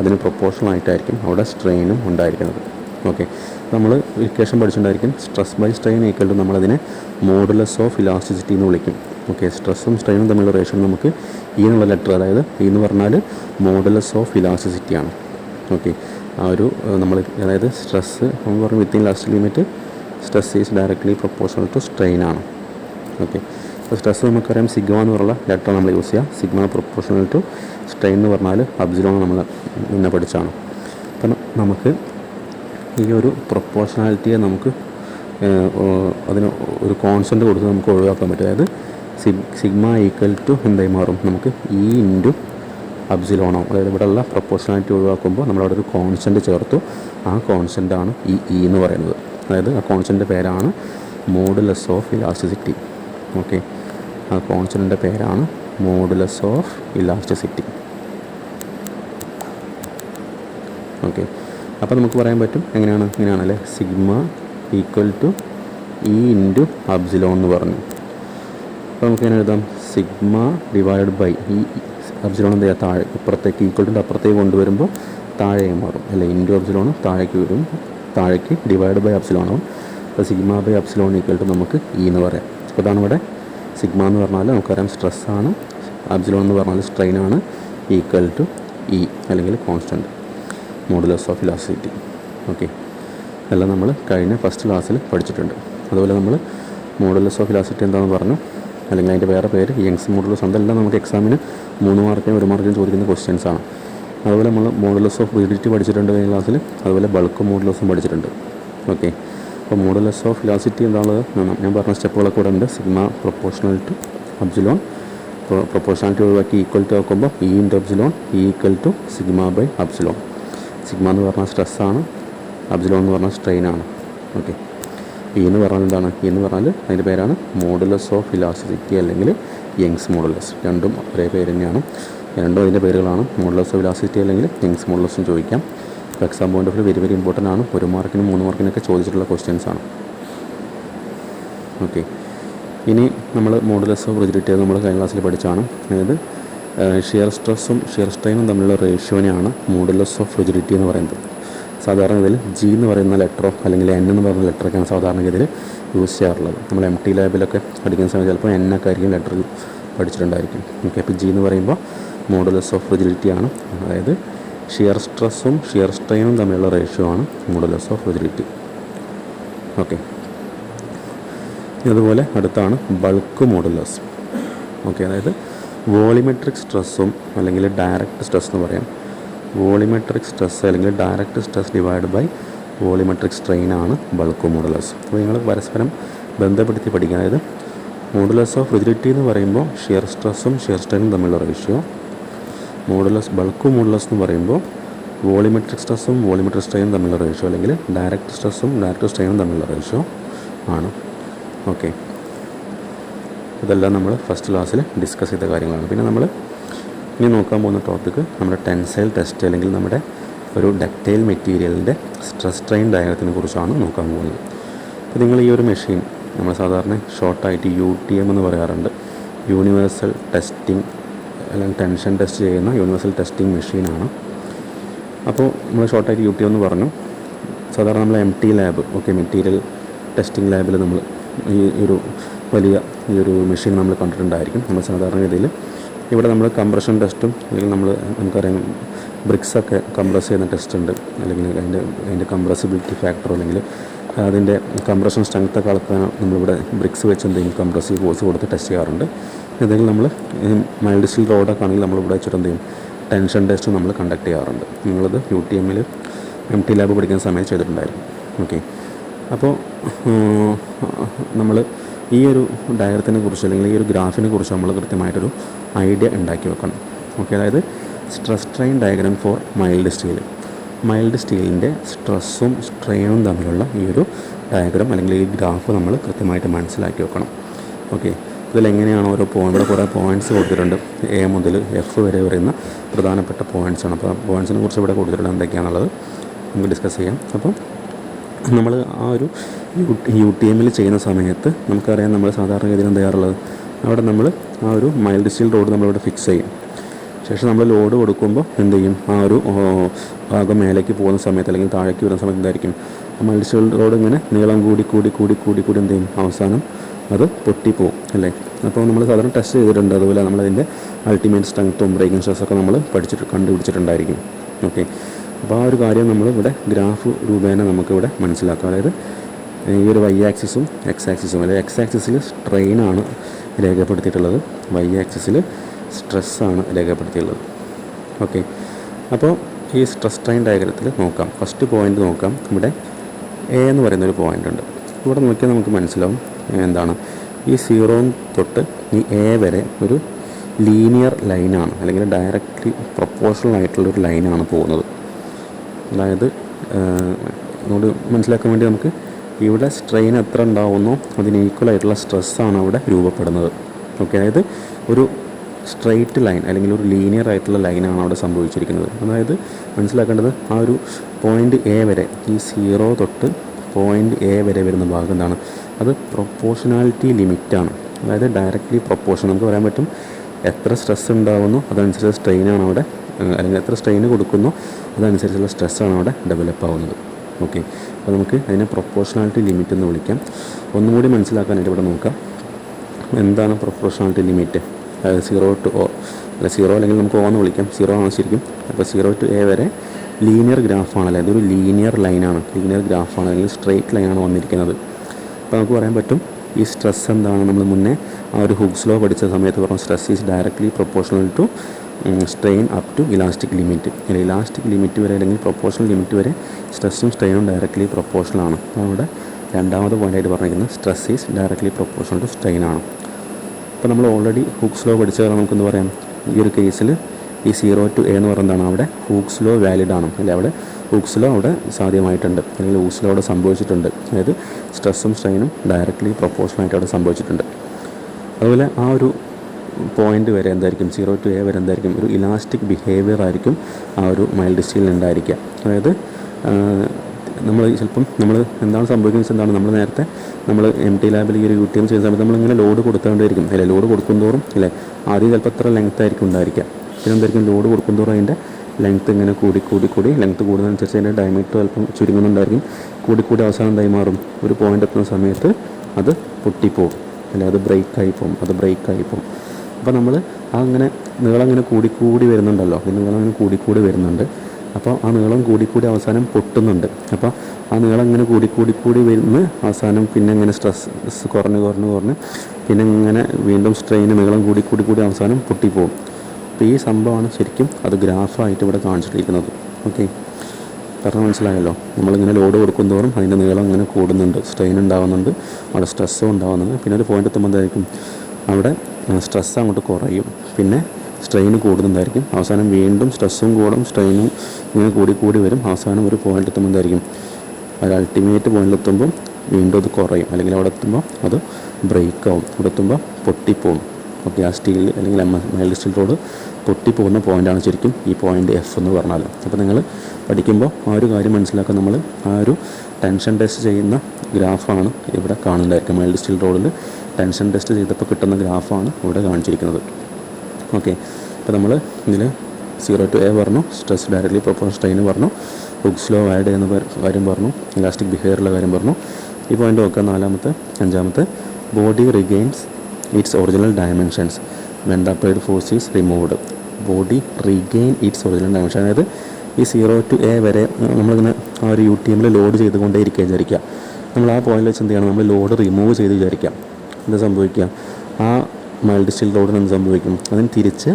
അതിന് പ്രൊപ്പോർഷണൽ ആയിട്ടായിരിക്കും അവിടെ സ്ട്രെയിനും ഉണ്ടായിരിക്കുന്നത്. ഓക്കെ നമ്മൾ equation പഠിച്ചിട്ടുണ്ടായിരിക്കും. Stress by strain equal to നമ്മളതിനെ മോഡുലസ് ഓഫ് ഇലാസ്റ്റിസിറ്റി എന്ന് വിളിക്കും. ഓക്കെ സ്ട്രെസ്സും സ്ട്രെയിനും തമ്മിലുള്ള റേഷൻ നമുക്ക് ഈ എന്നുള്ള ലെറ്റർ അതായത് ഈ എന്ന് പറഞ്ഞാൽ മോഡുലസ് ഓഫ് ഇലാസ്റ്റിസിറ്റി ആണ്. ഓക്കെ ആ ഒരു നമ്മൾ അതായത് സ്ട്രെസ്സ് നമ്മൾ പറഞ്ഞു within last limit stress is directly proportional to strain ആണ്. ഓക്കെ അപ്പോൾ സ്ട്രെസ് നമുക്കറിയാം സിഗ്മ എന്ന് പറഞ്ഞ ലെറ്റർ നമ്മൾ യൂസ് ചെയ്യുക സിഗ്മ പ്രൊപ്പോർഷണൽ ടു സ്ട്രെയിൻ എന്ന് പറഞ്ഞാൽ അബ്സിലോൺ നമ്മൾ ഇന്ന പഠിച്ചാണ് അപ്പം നമുക്ക് ഈ ഒരു പ്രൊപ്പോഷണാലിറ്റിയെ നമുക്ക് അതിന് ഒരു കോൺസ്റ്റന്റ് കൊടുത്ത് നമുക്ക് ഒഴിവാക്കാൻ പറ്റും. അതായത് സിഗ് സിഗ്മ ഈക്വൽ ടു എന്തായി മാറും? നമുക്ക് ഇ ഇന്റു അബ്സിലോണോ അതായത് ഇവിടെയുള്ള പ്രൊപ്പോഷണാലിറ്റി ഒഴിവാക്കുമ്പോൾ നമ്മളവിടെ ഒരു കോൺസ്റ്റന്റ് ചേർത്തു. ആ കോൺസ്റ്റന്റ് ആണ് ഈ ഇ എന്ന് പറയുന്നത്. അതായത് ആ കോൺസ്റ്റന്റെ പേരാണ് മോഡുലസ് ഓഫ് ഇലാസ്റ്റിസിറ്റി ഓക്കെ ആ കോൺസ്റ്റന്റെ പേരാണ് മോഡുലസ് ഓഫ് ഇലാസ്റ്റിസിറ്റി ഓക്കെ അപ്പോൾ നമുക്ക് പറയാൻ പറ്റും എങ്ങനെയാണ്? ഇങ്ങനെയാണല്ലേ? Sigma equal to E into epsilon എന്ന് പറഞ്ഞു. അപ്പോൾ നമുക്ക് എങ്ങനെ എഴുതാം? സിഗ്മ ഡിവൈഡ് ബൈ ഈ അബ്സിലോൺ എന്ത് ചെയ്യുക? താഴെ ഇപ്പുറത്തേക്ക് ഈക്വൽ ടു അപ്പുറത്തേക്ക് കൊണ്ടുവരുമ്പോൾ താഴേക്ക് മാറും. അല്ലെ? ഇന്റു അബ്സിലോൺ താഴേക്ക് വരും. താഴേക്ക് ഡിവൈഡ് ബൈ അബ്സിലോൺ ആവും. അപ്പോൾ sigma by epsilon equal to നമുക്ക് ഇ എന്ന് പറയാം. അപ്പോൾ അതാണ് ഇവിടെ സിഗ്മ എന്ന് പറഞ്ഞാൽ നമുക്കറിയാം സ്ട്രെസ്സാണ്. അബ്സിലോൺ എന്ന് പറഞ്ഞാൽ സ്ട്രെയിനാണ് ഈക്വൽ ടു ഇ അല്ലെങ്കിൽ constant modulus of elasticity okay എല്ലാം നമ്മൾ കഴിഞ്ഞ ഫസ്റ്റ് ക്ലാസ്സിൽ പഠിച്ചിട്ടുണ്ട്. അതുപോലെ നമ്മൾ മോഡുലസ് ഓഫ് ഇലാസ്റ്റിസിറ്റി എന്താണെന്ന് പറഞ്ഞു? അല്ലെങ്കിൽ അതിന്റെ വേറെ പേര് യങ്സ് മോഡുലസ് അതെല്ലാം നമുക്ക് എക്സാമിന് മൂന്ന് മാർക്കിനും ഒരു മാർക്കിനും ചോദിക്കുന്ന ക്വസ്റ്റ്യൻസ് ആണ്. അതുപോലെ നമ്മൾ മോഡുലസ് ഓഫ് റിഡിറ്റി പഠിച്ചിട്ടുണ്ട് കഴിഞ്ഞ ക്ലാസ്സിൽ അതുപോലെ ബൾക്ക് മോഡുലസും പഠിച്ചിട്ടുണ്ട്. ഓക്കെ അപ്പോൾ മോഡുലസ് ഓഫ് ഇലാസിറ്റി എന്താണുള്ളത്? ഞാൻ- പറഞ്ഞ സ്റ്റെപ്പുകളൊക്കെ കൂടെ ഉണ്ട്. Sigma proportional to epsilon proportionality ഒഴിവാക്കി ഈക്വൽ ടു ആക്കുമ്പോൾ E in epsilon E equal to sigma by epsilon sigma എന്ന് പറഞ്ഞാൽ സ്ട്രെസ്സാണ് അബ്സിലോൺ എന്ന് പറഞ്ഞാൽ സ്ട്രെയിനാണ് ഓക്കെ ഇ എന്ന് പറഞ്ഞാൽ എന്താണ്? ഇ എന്ന് പറഞ്ഞാൽ അതിന്റെ പേരാണ് മോഡുലസ് ഓഫ് ഇലാസ്റ്റിസിറ്റി അല്ലെങ്കിൽ യങ്സ് മോഡുലസ് രണ്ടും ഒരേ പേര് തന്നെയാണ്. രണ്ടും അതിന്റെ പേരുകളാണ്. മോഡുലസ് ഓഫ് ഇലാസ്റ്റിസിറ്റി അല്ലെങ്കിൽ യങ്സ് മോഡുലസ് എന്ന് ചോദിക്കാം. Exam point of very very important ആണ്. ഒരു മാർക്കിനും മൂന്ന് മാർക്കിനൊക്കെ ചോദിച്ചിട്ടുള്ള ക്വസ്റ്റ്യൻസ് ആണ്. ഓക്കെ ഇനി നമ്മൾ മോഡുലസ് ഓഫ് റിജിഡിറ്റി നമ്മൾ കഴിഞ്ഞ ക്ലാസ്സിൽ പഠിച്ചാണ് അതായത് ഷിയർ സ്ട്രെസ്സും ഷിയർ സ്ട്രെയിനും തമ്മിലുള്ള റേഷ്യോനെയാണ് മോഡുലസ് ഓഫ് റിജിഡിറ്റി എന്ന് പറയുന്നത്. സാധാരണ ഇതിൽ ജി എന്ന് പറയുന്ന ലെറ്ററോ അല്ലെങ്കിൽ എൻ എന്ന് പറയുന്ന ലെറ്ററൊക്കെയാണ് സാധാരണഗതിയിൽ യൂസ് ചെയ്യാറുള്ളത്. നമ്മൾ എം ടി ലാബിലൊക്കെ പഠിക്കുന്ന സമയത്ത് ചിലപ്പോൾ എൻ ഒക്കെ ആയിരിക്കും ലെറ്റർ പഠിച്ചിട്ടുണ്ടായിരിക്കും. ഓക്കെ അപ്പോൾ ജി എന്ന് പറയുമ്പോൾ മോഡുലസ് ഓഫ് റിജിഡിറ്റി ആണ്. അതായത് ഷിയർ സ്ട്രെസ്സും ഷിയർ സ്ട്രെയിനും തമ്മിലുള്ള റേഷ്യോ ആണ് മോഡുലസ് ഓഫ് റിജിഡിറ്റി. ഓക്കെ. അതുപോലെ അടുത്താണ് ബൾക്ക് മോഡുലസ്. ഓക്കെ അതായത് വോളിമെട്രിക് സ്ട്രെസ്സും അല്ലെങ്കിൽ ഡയറക്റ്റ് സ്ട്രെസ് എന്ന് പറയാം. വോളിമെട്രിക് സ്ട്രെസ് അല്ലെങ്കിൽ direct stress divide by volumetric strain ആണ് ബൾക്ക് മോഡുലസ്. അപ്പോൾ നിങ്ങൾ പരസ്പരം ബന്ധപ്പെടുത്തി പഠിക്കുക അതായത് മോഡുലസ് ഓഫ് റിജിഡിറ്റി എന്ന് പറയുമ്പോൾ ഷിയർ സ്ട്രെസ്സും ഷിയർ സ്ട്രെയിനും തമ്മിലുള്ള റേഷ്യോ. മോഡുലസ് ബൾക്ക് മോഡുലസ് എന്ന് പറയുമ്പോൾ വോളിമെട്രിക് സ്ട്രെസ്സും വോളിമെട്രിക് സ്ട്രെയിനും തമ്മിലുള്ള റേഷ്യോ അല്ലെങ്കിൽ ഡയറക്റ്റ് സ്ട്രെസ്സും ഡയറക്റ്റ് സ്ട്രെയിനും തമ്മിലുള്ള റേഷ്യോ ആണ്. ഓക്കെ. ഇതെല്ലാം നമ്മൾ ഫസ്റ്റ് ക്ലാസ്സിൽ ഡിസ്കസ് ചെയ്ത കാര്യങ്ങളാണ്. പിന്നെ നമ്മൾ ഇനി നോക്കാൻ പോകുന്ന ടോപ്പിക്ക് നമ്മുടെ ടെൻസൈൽ ടെസ്റ്റ് അല്ലെങ്കിൽ നമ്മുടെ ഒരു ഡക്റ്റൈൽ മെറ്റീരിയലിന്റെ സ്ട്രെസ് ട്രെയിൻ ഡയഗ്രത്തിനെ കുറിച്ചാണ് നോക്കാൻ പോകുന്നത്. അപ്പോൾ നിങ്ങൾ ഈ ഒരു മെഷീൻ നമ്മൾ സാധാരണ ഷോർട്ടായിട്ട് യു ടി എം എന്ന് പറയാറുണ്ട്. യൂണിവേഴ്സൽ ടെസ്റ്റിംഗ് അല്ലെങ്കിൽ ടെൻഷൻ ടെസ്റ്റ് ചെയ്യുന്ന യൂണിവേഴ്സൽ ടെസ്റ്റിംഗ് മെഷീനാണ് അപ്പോൾ നമ്മൾ ഷോർട്ടായിട്ട് യു ടി എം എന്ന് പറഞ്ഞു. സാധാരണ നമ്മൾ M T lab okay material testing ലാബിൽ നമ്മൾ ഈ ഒരു വലിയ ഈ ഒരു മെഷീൻ നമ്മൾ കണ്ടിട്ടുണ്ടായിരിക്കും. നമ്മൾ സാധാരണഗതിയിൽ ഇവിടെ നമ്മൾ കംപ്രഷൻ ടെസ്റ്റും അല്ലെങ്കിൽ നമ്മൾ നമുക്കറിയാം ബ്രിക്സൊക്കെ കംപ്രസ് ചെയ്യുന്ന ടെസ്റ്റ് ഉണ്ട്. അല്ലെങ്കിൽ അതിന്റെ അതിന്റെ കംപ്രസിബിലിറ്റി ഫാക്ടർ അല്ലെങ്കിൽ അതിന്റെ കംപ്രഷൻ സ്ട്രെങ്ത് ഒക്കെ അളക്കാൻ നമ്മളിവിടെ ബ്രിക്സ് വെച്ച് എന്തെങ്കിലും കംപ്രസീവ് ഫോഴ്സ് കൊടുത്ത് ടെസ്റ്റ് ചെയ്യാറുണ്ട്. എന്തെങ്കിലും നമ്മൾ മൈൽഡ് സ്റ്റീൽ റോഡൊക്കെ ആണെങ്കിൽ നമ്മളിവിടെ വെച്ചിട്ട് എന്ത് ചെയ്യും? ടെൻഷൻ ടെസ്റ്റ് നമ്മൾ കണ്ടക്ട് ചെയ്യാറുണ്ട്. നിങ്ങളത് യു ടി എമ്മിൽ എം ടി ലാബ് പഠിക്കുന്ന സമയത്ത് ചെയ്തിട്ടുണ്ടായിരുന്നു ഓക്കെ അപ്പോൾ നമ്മൾ ഈ ഒരു ഡയഗ്രത്തിനെ കുറിച്ച് അല്ലെങ്കിൽ ഈ ഒരു ഗ്രാഫിനെ കുറിച്ച് നമ്മൾ കൃത്യമായിട്ടൊരു ഐഡിയ ഉണ്ടാക്കി വെക്കണം. ഓക്കെ അതായത് stress strain diagram for mild steel. Mild സ്റ്റീലിന്റെ സ്ട്രെസ്സും സ്ട്രെയിനും തമ്മിലുള്ള ഈ ഒരു ഡയഗ്രാം അല്ലെങ്കിൽ ഈ ഗ്രാഫ് നമ്മൾ കൃത്യമായിട്ട് മനസ്സിലാക്കി വെക്കണം. ഓക്കെ ഇതിലെങ്ങനെയാണ് ഓരോ പോയിന്റ് ഇവിടെ കുറേ പോയിന്റ്സ് കൊടുത്തിട്ടുണ്ട്. എ മുതൽ എഫ് വരെ വരുന്ന പ്രധാനപ്പെട്ട പോയിന്റ്സ് ആണ്. അപ്പോൾ പോയിന്റ്സിനെ കുറിച്ച് ഇവിടെ കൊടുത്തിട്ടുണ്ട്. എന്തൊക്കെയാണുള്ളത്? നമുക്ക് ഡിസ്കസ് ചെയ്യാം. അപ്പം നമ്മൾ ആ ഒരു യു ടി എമ്മിൽ ചെയ്യുന്ന സമയത്ത് നമുക്കറിയാം നമ്മൾ സാധാരണഗതിയിൽ എന്താ ചെയ്യാറുള്ളത്? അവിടെ നമ്മൾ ആ ഒരു മൈൽഡ് സ്റ്റീൽ റോഡ് നമ്മളിവിടെ ഫിക്സ് ചെയ്യും. ശേഷം നമ്മൾ ലോഡ് കൊടുക്കുമ്പോൾ എന്ത് ചെയ്യും? ആ ഒരു ഭാഗം മേലേക്ക് പോകുന്ന സമയത്ത് അല്ലെങ്കിൽ താഴേക്ക് വരുന്ന സമയത്ത് എന്തായിരിക്കും? മൈൽഡ് സ്റ്റീൽ റോഡ് ഇങ്ങനെ നീളം കൂടി കൂടി കൂടി കൂടി കൂടി എന്ത് ചെയ്യും? അവസാനം അത് പൊട്ടിപ്പോവും അല്ലേ? അപ്പോൾ നമ്മൾ സാധാരണ ടെസ്റ്റ് ചെയ്തിട്ടുണ്ട്. അതുപോലെ നമ്മളതിന്റെ അൾട്ടിമേറ്റ് സ്ട്രെങ്ത്തും ബ്രേക്കിംഗ് സ്ട്രെസ്സൊക്കെ നമ്മൾ പഠിച്ചിട്ട് കണ്ടുപിടിച്ചിട്ടുണ്ടായിരിക്കും. ഓക്കെ അപ്പോൾ ആ ഒരു കാര്യം നമ്മൾ ഇവിടെ ഗ്രാഫ് രൂപേണ നമുക്കിവിടെ മനസ്സിലാക്കാം. അതായത് ഈ ഒരു വൈ ആക്സിസും എക്സ് ആക്സിസും അല്ലെങ്കിൽ എക്സ് ആക്സിസിൽ സ്ട്രെയിനാണ് രേഖപ്പെടുത്തിയിട്ടുള്ളത്. വൈ ആക്സിസിൽ സ്ട്രെസ്സാണ് രേഖപ്പെടുത്തിയിട്ടുള്ളത്. ഓക്കെ അപ്പോൾ ഈ സ്ട്രെസ് സ്ട്രെയിൻ ഡയഗ്രത്തിൽ നോക്കാം. ഫസ്റ്റ് പോയിന്റ് നോക്കാം. ഇവിടെ എ എന്ന് പറയുന്ന ഒരു പോയിന്റ് ഉണ്ട്. ഇവിടെ നോക്കിയാൽ നമുക്ക് മനസ്സിലാവും എന്താണ്. ഈ സീറോ തൊട്ട് ഈ എ വരെ ഒരു ലീനിയർ ലൈനാണ് അല്ലെങ്കിൽ ഡയറക്റ്റ്ലി പ്രൊപ്പോഷണൽ ആയിട്ടുള്ളൊരു ലൈനാണ് പോകുന്നത്. അതായത് അതുകൊണ്ട് മനസ്സിലാക്കാൻ വേണ്ടി നമുക്ക് ഇവിടെ സ്ട്രെയിൻ എത്ര ഉണ്ടാവുന്നോ അതിന് ഈക്വൽ ആയിട്ടുള്ള സ്ട്രെസ്സാണ് അവിടെ രൂപപ്പെടുന്നത്. ഓക്കെ അതായത് ഒരു സ്ട്രെയിറ്റ് ലൈൻ അല്ലെങ്കിൽ ഒരു ലീനിയർ ആയിട്ടുള്ള ലൈനാണ് അവിടെ സംഭവിച്ചിരിക്കുന്നത്. അതായത് മനസ്സിലാക്കേണ്ടത് ആ ഒരു പോയിന്റ് എ വരെ ഈ സീറോ തൊട്ട് പോയിന്റ് എ വരെ വരുന്ന ഭാഗം എന്താണ്? അത് പ്രൊപ്പോർഷണാലിറ്റി ലിമിറ്റാണ് അതായത് ഡയറക്റ്റ്ലി പ്രൊപ്പോർഷൻ നമുക്ക് പറയാൻ പറ്റും എത്ര സ്ട്രെസ് ഉണ്ടാവുന്നു അതനുസരിച്ച് സ്ട്രെയിനാണ് അവിടെ അല്ലെങ്കിൽ എത്ര സ്ട്രെയിൻ കൊടുക്കുന്നു അതനുസരിച്ചുള്ള സ്ട്രെസ്സാണ് അവിടെ ഡെവലപ്പ് ആവുന്നത്. ഓക്കെ അപ്പോൾ നമുക്ക് അതിനെ പ്രൊപ്പോർഷണാലിറ്റി ലിമിറ്റ് എന്ന് വിളിക്കാം. ഒന്നും കൂടി മനസ്സിലാക്കാനായിട്ട് ഇവിടെ നോക്കാം. എന്താണ് proportionality limit zero to O അല്ല സീറോ അല്ലെങ്കിൽ നമുക്ക് ഓ എന്ന് വിളിക്കാം. സീറോ ആണ് ശരിക്കും. അപ്പോൾ സീറോ ടു എ വരെ ലീനിയർ ഗ്രാഫാണ് അല്ലേ ഇതൊരു ലീനിയർ ലൈനാണ് ലീനിയർ ഗ്രാഫാണ് അല്ലെങ്കിൽ സ്ട്രെയിറ്റ് ലൈനാണ് വന്നിരിക്കുന്നത്. അപ്പോൾ നമുക്ക് പറയാൻ പറ്റും ഈ സ്ട്രെസ് എന്താണ്? നമ്മൾ മുന്നേ ആ ഒരു ഹുക്സ് ലോ പഠിച്ച സമയത്ത് പറഞ്ഞു stress is directly proportional to strain up to elastic limit അല്ലെങ്കിൽ ഇലാസ്റ്റിക് ലിമിറ്റ് വരെ അല്ലെങ്കിൽ പ്രൊപ്പോർഷണൽ ലിമിറ്റ് വരെ സ്ട്രെസ്സും സ്ട്രെയിനും ഡയറക്റ്റ്ലി പ്രൊപ്പോർഷണൽ ആണ്. അപ്പോൾ അവിടെ രണ്ടാമത് പോയിന്റായിട്ട് പറഞ്ഞിരിക്കുന്നത് stress is directly proportional to strain ആണ്. അപ്പോൾ നമ്മൾ ഓൾറെഡി ഹൂക്സ് ലോ പഠിച്ച കാരണം നമുക്കെന്ന് പറയാം? ഈ ഒരു കേസിൽ ഈ സീറോ ടു എ എന്ന് പറയുന്നതാണ് അവിടെ ഹൂക്സ് ലോ വാലിഡ് ആണ്. അല്ലെങ്കിൽ അവിടെ ഹൂക്സ് ലോ അവിടെ സാധ്യമായിട്ടുണ്ട്. അല്ലെങ്കിൽ ഹൂക്സ് ലോ അവിടെ സംഭവിച്ചിട്ടുണ്ട്. അതായത് സ്ട്രെസ്സും സ്ട്രെയിനും ഡയറക്റ്റ്ലി പ്രൊപ്പോർഷനായിട്ട് അവിടെ സംഭവിച്ചിട്ടുണ്ട്. അതുപോലെ ആ ഒരു പോയിന്റ് വരെ എന്തായിരിക്കും? സീറോ ടു എ വരെ എന്തായിരിക്കും? ഒരു ഇലാസ്റ്റിക് ബിഹേവിയർ ആയിരിക്കും ആ ഒരു മൈൽഡ് സ്റ്റീലിന് ഉണ്ടായിരിക്കുക. അതായത് നമ്മൾ ചിലപ്പം നമ്മൾ എന്താണ് സംഭവിക്കുന്നത് എന്താണ്? നമ്മൾ നേരത്തെ നമ്മൾ എം ടി ലാബിൽ ഈ ഒരു യു ടി എം ചെയ്യുന്ന സമയത്ത് നമ്മളിങ്ങനെ ലോഡ് കൊടുത്തുകൊണ്ടിരിക്കും അല്ലേ? ലോഡ് കൊടുക്കുന്തോറും അല്ലേ? ആദ്യം ചിലപ്പോൾ എത്ര ലെങ്ത് ആയിരിക്കും ഉണ്ടായിരിക്കുക. പിന്നെ എന്തായിരിക്കും? ലോഡ് കൊടുക്കുന്തോറും അതിന്റെ ലെങ്ത് ഇങ്ങനെ കൂടി കൂടി കൂടി ലെങ്ത് കൂടുന്നതനുസരിച്ച് അതിന്റെ ഡയമീറ്റർ അല്പം ചുരുങ്ങുന്നുണ്ടായിരിക്കും. കൂടി കൂടി അവസാനം എന്തായി മാറും. ഒരു പോയിന്റ് എത്തുന്ന സമയത്ത് അത് പൊട്ടിപ്പോകും അല്ലെ? അത് ബ്രേക്കായി പോകും അത് ബ്രേക്കായി പോകും അപ്പോൾ നമ്മൾ അങ്ങനെ നീളം ഇങ്ങനെ കൂടിക്കൂടി കൂടി വരുന്നുണ്ടല്ലോ. ഈ നീളം ഇങ്ങനെ കൂടിക്കൂടി കൂടി വരുന്നുണ്ട്. അപ്പോൾ ആ നീളം കൂടിക്കൂടി കൂടി അവസാനം പൊട്ടുന്നുണ്ട്. അപ്പോൾ ആ നീളം ഇങ്ങനെ കൂടി കൂടി വരുന്ന അവസാനം പിന്നെ ഇങ്ങനെ സ്ട്രെസ് കുറഞ്ഞ് കുറഞ്ഞ് കുറഞ്ഞ് പിന്നെ ഇങ്ങനെ വീണ്ടും സ്ട്രെയിൻ നീളം കൂടി കൂടി അവസാനം പൊട്ടിപ്പോകും അപ്പോൾ ഈ സംഭവമാണ് ശരിക്കും അത് ഗ്രാഫായിട്ട് ഇവിടെ കാണിച്ചിട്ടിരിക്കുന്നത് ഓക്കെ പറഞ്ഞ മനസ്സിലായല്ലോ? നമ്മളിങ്ങനെ ലോഡ് കൊടുക്കും തോറും അതിന്റെ നീളം ഇങ്ങനെ കൂടുന്നുണ്ട്. സ്ട്രെയിൻ ഉണ്ടാകുന്നുണ്ട് അവിടെ സ്ട്രെസ്സും ഉണ്ടാകുന്നുണ്ട് പിന്നെ ഒരു പോയിന്റ് എത്തുമ്പോൾ എന്തായിരിക്കും അവിടെ സ്ട്രെസ് അങ്ങോട്ട് കുറയും. പിന്നെ സ്ട്രെയിൻ കൂടുന്നതായിരിക്കും അവസാനം വീണ്ടും സ്ട്രെസ്സും കൂടും. സ്ട്രെയിനും ഇങ്ങനെ കൂടി കൂടി വരും. അവസാനം ഒരു പോയിന്റ് എത്തുമ്പോൾ എന്തായിരിക്കും? ഒരു അൾട്ടിമേറ്റ് പോയിന്റിലെത്തുമ്പോൾ വീണ്ടും അത് കുറയും. അല്ലെങ്കിൽ അവിടെ എത്തുമ്പോൾ അത് ബ്രേക്ക് ആവും. അവിടെ എത്തുമ്പോൾ പൊട്ടിപ്പോവും. ഓക്കെ ആ സ്റ്റീൽ അല്ലെങ്കിൽ മൈൽഡ് സ്റ്റീൽ റോഡ് പൊട്ടിപ്പോകുന്ന പോയിന്റാണ് ശരിക്കും ഈ പോയിന്റ് എഫ് എന്ന് പറഞ്ഞാൽ അപ്പോൾ നിങ്ങൾ പഠിക്കുമ്പോൾ ആ ഒരു കാര്യം മനസ്സിലാക്കാൻ നമ്മൾ ആ ഒരു ടെൻഷൻ ടെസ്റ്റ് ചെയ്യുന്ന ഗ്രാഫാണ് ഇവിടെ കാണുന്നുണ്ടായിരിക്കും മൈൽഡ് സ്റ്റീൽ റോഡിൽ ടെൻഷൻ ടെസ്റ്റ് ചെയ്തപ്പോൾ കിട്ടുന്ന ഗ്രാഫാണ് ഇവിടെ കാണിച്ചിരിക്കുന്നത്. ഓക്കെ അപ്പോൾ നമ്മൾ ഇതിൽ സീറോ ടു എ പറഞ്ഞു സ്ട്രെസ് ഡയറക്ട്ലി പ്രൊപ്പോൺ സ്ട്രെയിൻ പറഞ്ഞു ഹുക്സ്ലോ ആഡ് എന്ന കാര്യം പറഞ്ഞു ഇലാസ്റ്റിക് ബിഹേവിയറിലെ കാര്യം പറഞ്ഞു. ഈ പോയിന്റ് നോക്കുക. നാലാമത്തെ അഞ്ചാമത്തെ body regains its original dimensions when the applied force is removed body regain its original dimension അതായത് ഈ സീറോ ടു എ വരെ നമ്മളിങ്ങനെ ആ ഒരു യു ടി എമ്മിൽ ലോഡ് ചെയ്തുകൊണ്ടേ ഇരിക്കുക വിചാരിക്കുക. നമ്മൾ ആ പോയിന്റിൽ വെച്ച് എന്ത് ചെയ്യണം? നമ്മൾ ലോഡ് റിമൂവ് ചെയ്ത് വിചാരിക്കാം. എന്താ സംഭവിക്കുക? ആ മൈൽഡ് സ്റ്റീൽ റോഡിന് എന്ത് സംഭവിക്കും? അതിന് തിരിച്ച്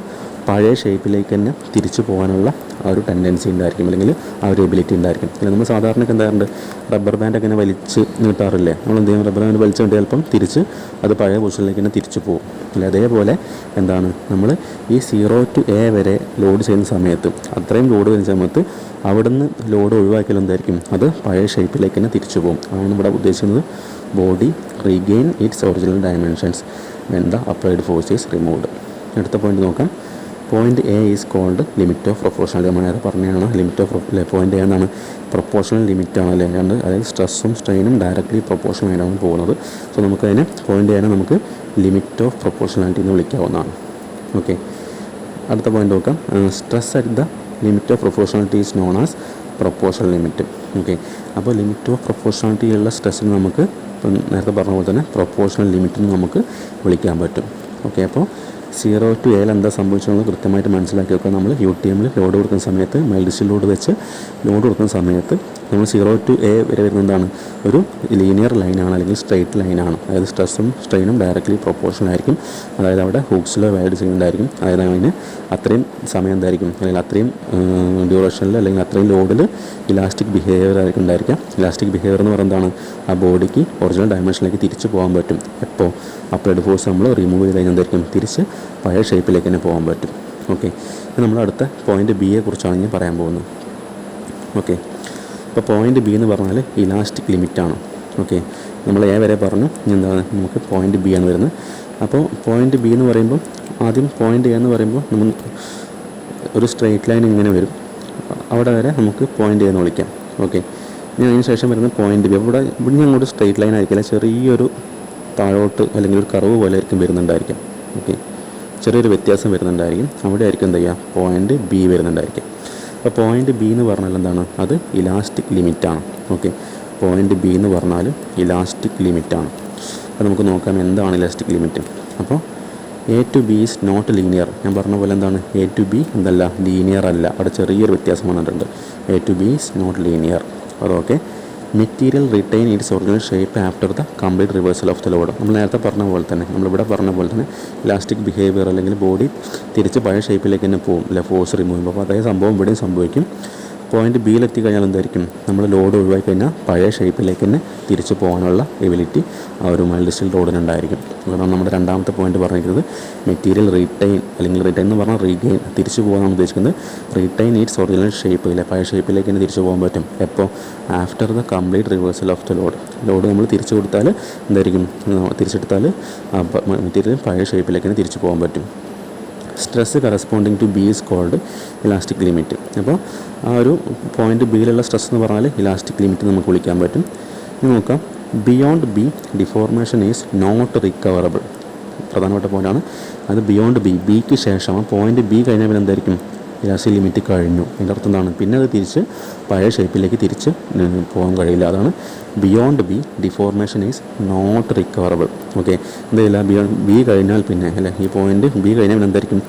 പഴയ ഷേപ്പിലേക്ക് തന്നെ തിരിച്ചു പോകാനുള്ള ആ ഒരു ടെൻഡൻസി ഉണ്ടായിരിക്കും. അല്ലെങ്കിൽ ആ ഒരു എബിലിറ്റി ഉണ്ടായിരിക്കും. പിന്നെ നമ്മൾ സാധാരണ എന്താറുണ്ട് റബ്ബർ ബാൻഡ് അങ്ങനെ വലിച്ച് നീട്ടാറില്ലേ? നമ്മൾ എന്ത് ചെയ്യും? റബ്ബർ ബാൻഡ് വലിച്ച് നീട്ടി ചിലപ്പം തിരിച്ച് അത് പഴയ പൊസിഷനിലേക്ക് തന്നെ തിരിച്ചു പോകും. അല്ലെ അതേപോലെ എന്താണ്? നമ്മൾ ഈ സീറോ ടു എ വരെ ലോഡ് ചെയ്യുന്ന സമയത്ത് അത്രയും ലോഡ് വരുന്ന സമയത്ത് അവിടുന്ന് ലോഡ് ഒഴിവാക്കിയാൽ എന്തായിരിക്കും? അത് പഴയ ഷേപ്പിലേക്ക് തന്നെ തിരിച്ചു പോകും. അതാണ് ഇവിടെ ഉദ്ദേശിക്കുന്നത്. Body regain its original dimensions when the applied force is removed അടുത്ത പോയിന്റ് നോക്കാം. Point A is called limit of proportional നമ്മൾ നേരെ പറഞ്ഞതാണ്. ലിമിറ്റ് ഓഫ് അല്ലേ പോയിന്റ് എ എന്നാണ് പ്രൊപ്പോർഷണൽ ലിമിറ്റ് ആണ് അല്ലേ? രണ്ട് അതായത് സ്ട്രെസ്സും സ്ട്രെയിനും ഡയറക്റ്റ്ലി പ്രൊപ്പോർഷണൽ ആയിട്ടാണ് പോകുന്നത്. സോ നമുക്കതിനെ പോയിന്റ് എനെ നമുക്ക് ലിമിറ്റ് ഓഫ് പ്രൊപ്പോർഷണാലിറ്റി എന്ന് വിളിക്കാവുന്നതാണ്. ഓക്കെ അടുത്ത പോയിന്റ് നോക്കാം. Stress at the limit of proportionality is known as proportional limit okay അപ്പോൾ ലിമിറ്റ് ഓഫ് പ്രൊപ്പോർഷണാലിറ്റിയുള്ള സ്ട്രെസ്സിന് നമുക്ക് ഇപ്പം നേരത്തെ പറഞ്ഞ പോലെ തന്നെ പ്രൊപ്പോർഷണൽ ലിമിറ്റിന് നമുക്ക് വിളിക്കാൻ പറ്റും. ഓക്കെ അപ്പോൾ സീറോ ടു എയിൽ എന്താ സംഭവിച്ചതെന്ന് കൃത്യമായിട്ട് മനസ്സിലാക്കി വെക്കുക. നമ്മൾ യു ടി എമ്മിൽ ലോഡ് കൊടുക്കുന്ന സമയത്ത് മൈൽഡ് ലോഡ് വെച്ച് ലോഡ് കൊടുക്കുന്ന സമയത്ത് നമ്മൾ സീറോ ടു എ വരെ വരുന്നത് എന്താണ്? ഒരു ലീനിയർ ലൈനാണ് അല്ലെങ്കിൽ സ്ട്രെയിറ്റ് ലൈനാണ് അതായത് സ്ട്രെസ്സും സ്ട്രെയിനും ഡയറക്റ്റ്ലി പ്രൊപ്പോർഷൻ ആയിരിക്കും. അതായത് അവിടെ ഹൂക്സിലോ വൈഡ് ചെയ്യുന്നുണ്ടായിരിക്കും. അതായത് അതിന് അത്രയും സമയം എന്തായിരിക്കും? അല്ലെങ്കിൽ അത്രയും ഡ്യൂറേഷനിൽ അല്ലെങ്കിൽ അത്രയും ലോഡിൽ ഇലാസ്റ്റിക് ബിഹേവിയർ ആയിരിക്കും ഉണ്ടായിരിക്കാം ഇലാസ്റ്റിക് ബിഹേവിയർ എന്ന് പറയുന്നത് എന്താണ്? ആ ബോഡിക്ക് ഒറിജിനൽ ഡയമെൻഷനിലേക്ക് തിരിച്ചു പോകാൻ പറ്റും. എപ്പോൾ അപ്ലൈഡ് ഫോഴ്സ് നമ്മൾ റിമൂവ് ചെയ്ത് കഴിഞ്ഞാൽ എന്തായിരിക്കും? തിരിച്ച് പഴയ ഷേപ്പിലേക്ക് തന്നെ പോകാൻ പറ്റും. ഓക്കെ നമ്മൾ അടുത്ത പോയിന്റ് ബിയെ കുറിച്ചാണ് ഞാൻ പറയാൻ പോകുന്നത്. ഓക്കെ അപ്പോൾ പോയിന്റ് ബി എന്ന് പറഞ്ഞാൽ ഇലാസ്റ്റിക് ലിമിറ്റാണ് ഓക്കെ നമ്മൾ എ വരെ പറഞ്ഞു. എന്താണ്? നമുക്ക് പോയിന്റ് ബി ആണ് വരുന്നത്. അപ്പോൾ പോയിന്റ് ബി എന്ന് പറയുമ്പോൾ ആദ്യം പോയിന്റ് എ എന്ന് പറയുമ്പോൾ നമ്മൾ ഒരു സ്ട്രെയിറ്റ് ലൈൻ ഇങ്ങനെ വരും. അവിടെ വരെ നമുക്ക് പോയിന്റ് എ എന്ന് വിളിക്കാം. ഓക്കെ ഇനി അതിന് ശേഷം വരുന്ന പോയിന്റ് ബി അവിടെ ഇവിടെ നിന്ന് അങ്ങോട്ട് സ്ട്രെയിറ്റ് ലൈൻ ആയിരിക്കില്ല. ചെറിയൊരു താഴോട്ട് അല്ലെങ്കിൽ ഒരു കറവ് പോലെ ആയിരിക്കും വരുന്നുണ്ടായിരിക്കാം. ഓക്കെ ചെറിയൊരു വ്യത്യാസം വരുന്നുണ്ടായിരിക്കും. അവിടെ ആയിരിക്കും എന്താ ചെയ്യുക? പോയിന്റ് ബി വരുന്നുണ്ടായിരിക്കും. അപ്പോൾ പോയിന്റ് ബി എന്ന് പറഞ്ഞാൽ എന്താണ്? അത് ഇലാസ്റ്റിക് ലിമിറ്റാണ് ഓക്കെ പോയിന്റ് ബി എന്ന് പറഞ്ഞാൽ ഇലാസ്റ്റിക് ലിമിറ്റാണ് അപ്പോൾ നമുക്ക് നോക്കാം എന്താണ് ഇലാസ്റ്റിക് ലിമിറ്റ് അപ്പോൾ A to B is not linear ഞാൻ പറഞ്ഞ പോലെ എന്താണ്? എ ടു ബി എന്തല്ല? ലീനിയർ അല്ല. അവിടെ ചെറിയൊരു വ്യത്യാസം വന്നിട്ടുണ്ട്. A to B is not linear അതൊക്കെ material retain its original shape after the complete reversal of the load നമ്മൾ നേരത്തെ പറഞ്ഞ പോലെ തന്നെ നമ്മളിവിടെ പറഞ്ഞ പോലെ തന്നെ ഇലാസ്റ്റിക് ബിഹേവിയർ അല്ലെങ്കിൽ ബോഡി തിരിച്ച് പഴയ ഷേപ്പിലേക്ക് തന്നെ പോകും. അല്ലെ ഫോഴ്സ് റിമൂവ് അപ്പോൾ അതേ സംഭവം ഇവിടെയും സംഭവിക്കും. പോയിന്റ് ബിയിലെത്തി കഴിഞ്ഞാൽ എന്തായിരിക്കും? നമ്മൾ ലോഡ് ഒഴിവാക്കി കഴിഞ്ഞാൽ പഴയ ഷേപ്പിലേക്ക് തന്നെ തിരിച്ചു പോകാനുള്ള എബിലിറ്റി ആ ഒരു മൈൽഡ് സ്റ്റീൽ റോഡിനുണ്ടായിരിക്കും അതാണ് നമ്മുടെ രണ്ടാമത്തെ പോയിന്റ് പറഞ്ഞിരിക്കുന്നത്. മെറ്റീരിയൽ റീടൈൻ അല്ലെങ്കിൽ റീടൈൻ എന്ന് പറഞ്ഞാൽ റീഗെയിൻ തിരിച്ചു പോകാനാണ് ഉദ്ദേശിക്കുന്നത് റീടൈൻ ഇറ്റ്സ് ഒറിജിനൽ ഷേപ്പ് ഇല്ല പഴയ ഷേപ്പിലേക്ക് തന്നെ തിരിച്ചു പോകാൻ പറ്റും. എപ്പോൾ after the complete reversal of the load load നമ്മൾ തിരിച്ചു കൊടുത്താൽ എന്തായിരിക്കും? തിരിച്ചെടുത്താൽ മെറ്റീരിയൽ പഴയ ഷേപ്പിലേക്ക് തന്നെ തിരിച്ചു പോകാൻ പറ്റും. Stress corresponding to B is called elastic limit അപ്പോൾ ആ ഒരു പോയിന്റ് ബിയിലുള്ള സ്ട്രെസ് എന്ന് പറഞ്ഞാൽ ഇലാസ്റ്റിക് ലിമിറ്റ് നമുക്ക് വിളിക്കാൻ പറ്റും. ഇനി നോക്കാം. Beyond B deformation is not recoverable പ്രധാനപ്പെട്ട പോയിന്റാണ് അത് ബിയോണ്ട് ബി ബിക്ക് ശേഷം ആ പോയിന്റ് ബി കഴിഞ്ഞാൽ പിന്നെ എന്തായിരിക്കും? ഇലാസ്റ്റിക് ലിമിറ്റ് കഴിഞ്ഞു. അതിന്റെ അർത്ഥം എന്താണ്? പിന്നെ അത് തിരിച്ച് പഴയ ഷേപ്പിലേക്ക് തിരിച്ച് പോകാൻ കഴിയില്ല. അതാണ് beyond B deformation is not recoverable okay എന്തില്ല ബിയോണ്ട് ബി കഴിഞ്ഞാൽ പിന്നെ അല്ലേ? ഈ പോയിന്റ് ബി കഴിഞ്ഞാൽ പിന്നെ എന്തായിരിക്കും?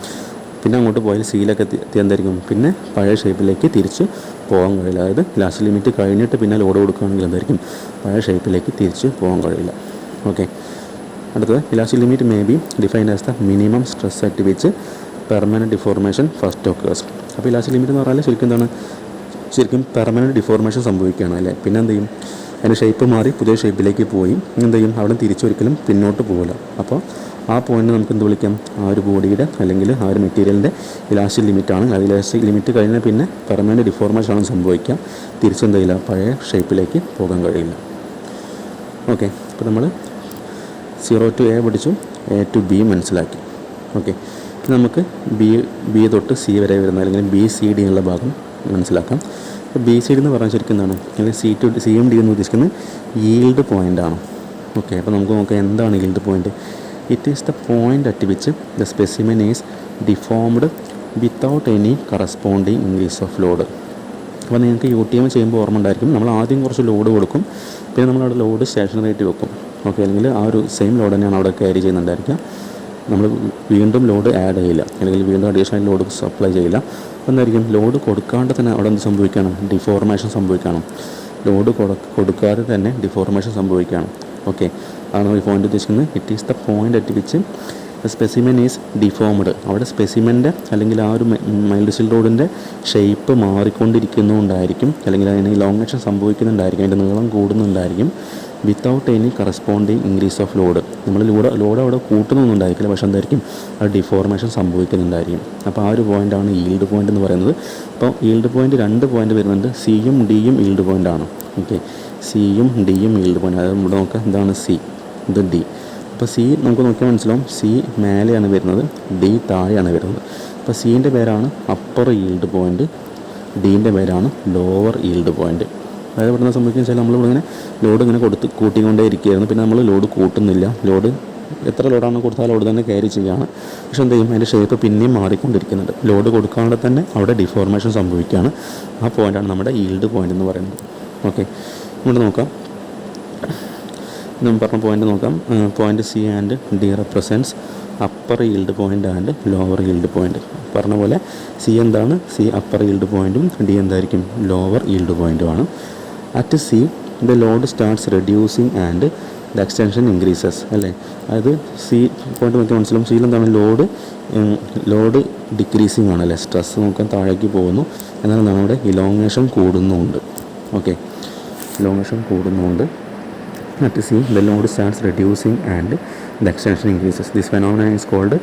പിന്നെ അങ്ങോട്ട് പോയാൽ സീലൊക്കെ എന്തായിരിക്കും? പിന്നെ പഴയ ഷേപ്പിലേക്ക് തിരിച്ച് പോകാൻ കഴിയില്ല. അതായത് ലാസ്റ്റ് ലിമിറ്റ് കഴിഞ്ഞിട്ട് പിന്നെ ലോഡ് കൊടുക്കുകയാണെങ്കിൽ എന്തായിരിക്കും? പഴയ ഷേപ്പിലേക്ക് തിരിച്ച് പോകാൻ കഴിയില്ല. ഓക്കെ അടുത്തത് elastic limit may be defined as the minimum stress at which permanent deformation first occurs അപ്പോൾ ഇലാസ്റ്റിക് ലിമിറ്റ് എന്ന് പറഞ്ഞാൽ ശരിക്കും എന്താണ്? ശരിക്കും പെർമനന്റ് ഡിഫോർമേഷൻ സംഭവിക്കുകയാണ് അല്ലേ? പിന്നെ എന്ത് ചെയ്യും? അതിന്റെ ഷേപ്പ് മാറി പുതിയ ഷേപ്പിലേക്ക് പോയി. എന്ത് ചെയ്യും? അവിടെ തിരിച്ചൊരിക്കലും പിന്നോട്ട് പോകില്ല. അപ്പോൾ ആ പോയിന്റ് നമുക്ക് എന്ത് വിളിക്കാം? ആ ഒരു ബോഡിയുടെ അല്ലെങ്കിൽ ആ ഒരു മെറ്റീരിയലിന്റെ ഇലാസ്റ്റിക് ലിമിറ്റാണ് അത് ഇലാസ്റ്റിക് ലിമിറ്റ് കഴിഞ്ഞാൽ പിന്നെ പെർമനന്റ് ഡിഫോർമേഷൻ ആണ് സംഭവിക്കുക. തിരിച്ചെന്ത് ചെയ്യില്ല? പഴയ ഷേപ്പിലേക്ക് പോകാൻ കഴിയില്ല. ഓക്കെ അപ്പോൾ നമ്മൾ സീറോ ടു എ പഠിച്ചു. എ ടു ബി മനസ്സിലാക്കി. ഓക്കെ ഇനി നമുക്ക് ബി ബി തൊട്ട് സി വരെ വരുന്ന അല്ലെങ്കിൽ ബി സി ഡി എന്നുള്ള ഭാഗം മനസ്സിലാക്കാം. ബി സി ഡി എന്ന് പറഞ്ഞാൽ ശരിക്കും എന്താണ്? അല്ലെങ്കിൽ C to C M D എന്ന് ഉദ്ദേശിക്കുന്നത് ഈൽഡ് പോയിന്റ് ആണ്. ഓക്കെ അപ്പോൾ നമുക്ക് നോക്കാം എന്താണ് yield point it is the point at which the specimen is deformed without any corresponding increase of load അപ്പോൾ നിങ്ങൾക്ക് യു ടി എം ചെയ്യുമ്പോൾ ഓർമ്മ ഉണ്ടായിരിക്കും. നമ്മൾ ആദ്യം കുറച്ച് ലോഡ് കൊടുക്കും. പിന്നെ നമ്മൾ അവിടെ ലോഡ് സ്റ്റേഷനറി ആയിട്ട് വെക്കും. ഓക്കെ അല്ലെങ്കിൽ ആ ഒരു സെയിം ലോഡ് തന്നെയാണ് അവിടെ ക്യാരി ചെയ്യുന്നുണ്ടായിരിക്കുക. നമ്മൾ വീണ്ടും ലോഡ് ആഡ് ചെയ്യില്ല. അല്ലെങ്കിൽ വീണ്ടും അഡീഷണൽ ലോഡ് സപ്ലൈ ചെയ്യില്ല. എന്നായിരിക്കും ലോഡ് കൊടുക്കാണ്ട് തന്നെ അവിടെ എന്ത് സംഭവിക്കണം? ഡിഫോർമേഷൻ സംഭവിക്കണം. ലോഡ് കൊടുക്കാതെ തന്നെ ഡിഫോർമേഷൻ സംഭവിക്കുകയാണ് ഓക്കെ അതാണ് ഈ പോയിന്റ് ഉദ്ദേശിക്കുന്നത്. It is the point at which specimen is deformed അവിടെ സ്പെസിമെന്റെ അല്ലെങ്കിൽ ആ ഒരു മൈൽഡ് സിൽ റോഡിന്റെ ഷേപ്പ് മാറിക്കൊണ്ടിരിക്കുന്നുണ്ടായിരിക്കും. അല്ലെങ്കിൽ അതിന് ലോങ്ങേഷൻ സംഭവിക്കുന്നുണ്ടായിരിക്കും. അതിന്റെ നീളം കൂടുന്നുണ്ടായിരിക്കും. Without any corresponding increase of load നമ്മൾ ലോഡ് ലോഡ് അവിടെ കൂട്ടുന്നൊന്നും ഉണ്ടായിരിക്കില്ല പക്ഷെ എന്തായിരിക്കും? ആ ഡിഫോർമേഷൻ സംഭവിക്കുന്നുണ്ടായിരിക്കും. അപ്പോൾ ആ ഒരു പോയിന്റാണ് ഈൽഡ് പോയിന്റ് എന്ന് പറയുന്നത്. അപ്പോൾ ഈൽഡ് പോയിന്റ് രണ്ട് പോയിന്റ് വരുന്നുണ്ട്. സിയും ഡിയും ഈൽഡ് പോയിന്റാണ് ഓക്കെ സിയും ഡിയും ഈൽഡ് പോയിന്റ് അതായത് ഇവിടെ നോക്കാം എന്താണ് സി ഇത് ഡി അപ്പോൾ സി നമുക്ക് നോക്കിയാൽ മനസ്സിലാവും. സി മേലെയാണ് വരുന്നത്. ഡി താഴെയാണ് വരുന്നത്. അപ്പോൾ സീന്റെ പേരാണ് അപ്പർ ഈൽഡ് പോയിന്റ് ഡീന്റെ പേരാണ് ലോവർ ഈൽഡ് പോയിന്റ് അതായത് ഇവിടെ നിന്ന് സംഭവിക്കുന്ന വെച്ചാൽ നമ്മളിവിടെ ഇങ്ങനെ ലോഡ് ഇങ്ങനെ കൊടുത്ത് കൂട്ടിക്കൊണ്ടേ ഇരിക്കുകയായിരുന്നു. പിന്നെ നമ്മൾ ലോഡ് കൂട്ടുന്നില്ല. ലോഡ് എത്ര ലോഡാണ് കൊടുത്താൽ ലോഡ് തന്നെ ക്യാരി ചെയ്യുകയാണ്. പക്ഷേ എന്ത് ചെയ്യും? അതിന്റെ ഷേപ്പ് പിന്നെയും മാറിക്കൊണ്ടിരിക്കുന്നുണ്ട്. ലോഡ് കൊടുക്കാതെ തന്നെ അവിടെ ഡിഫോർമേഷൻ സംഭവിക്കുകയാണ്. ആ പോയിന്റാണ് നമ്മുടെ ഈൽഡ് പോയിന്റ് എന്ന് പറയുന്നത്. ഓക്കെ ഇവിടെ നോക്കാം. നമ്മൾ പറഞ്ഞ പോയിന്റ് നോക്കാം. Point C and D represents upper yield point and lower yield point പറഞ്ഞ പോലെ സി എന്താണ്? സി അപ്പർ ഈൽഡ് പോയിന്റും ഡി എന്തായിരിക്കും? Lower yield പോയിന്റുമാണ് at C the load starts reducing and the extension increases അല്ലേ? അതായത് സി പോയിന്റ് നോക്കി മനസ്സിലാവും. സിയിൽ എന്താണ്? ലോഡ് ലോഡ് ഡിക്രീസിങ് ആണ് അല്ലേ? സ്ട്രെസ് നോക്കാൻ താഴേക്ക് പോകുന്നു. എന്നാൽ നമ്മുടെ ഇലോങ്ങേഷൻ കൂടുന്നുമുണ്ട് ഓക്കെ ഇലോങ്ങേഷൻ കൂടുന്നുമുണ്ട് at seen, the load starts reducing and the extension increases. This phenomenon is called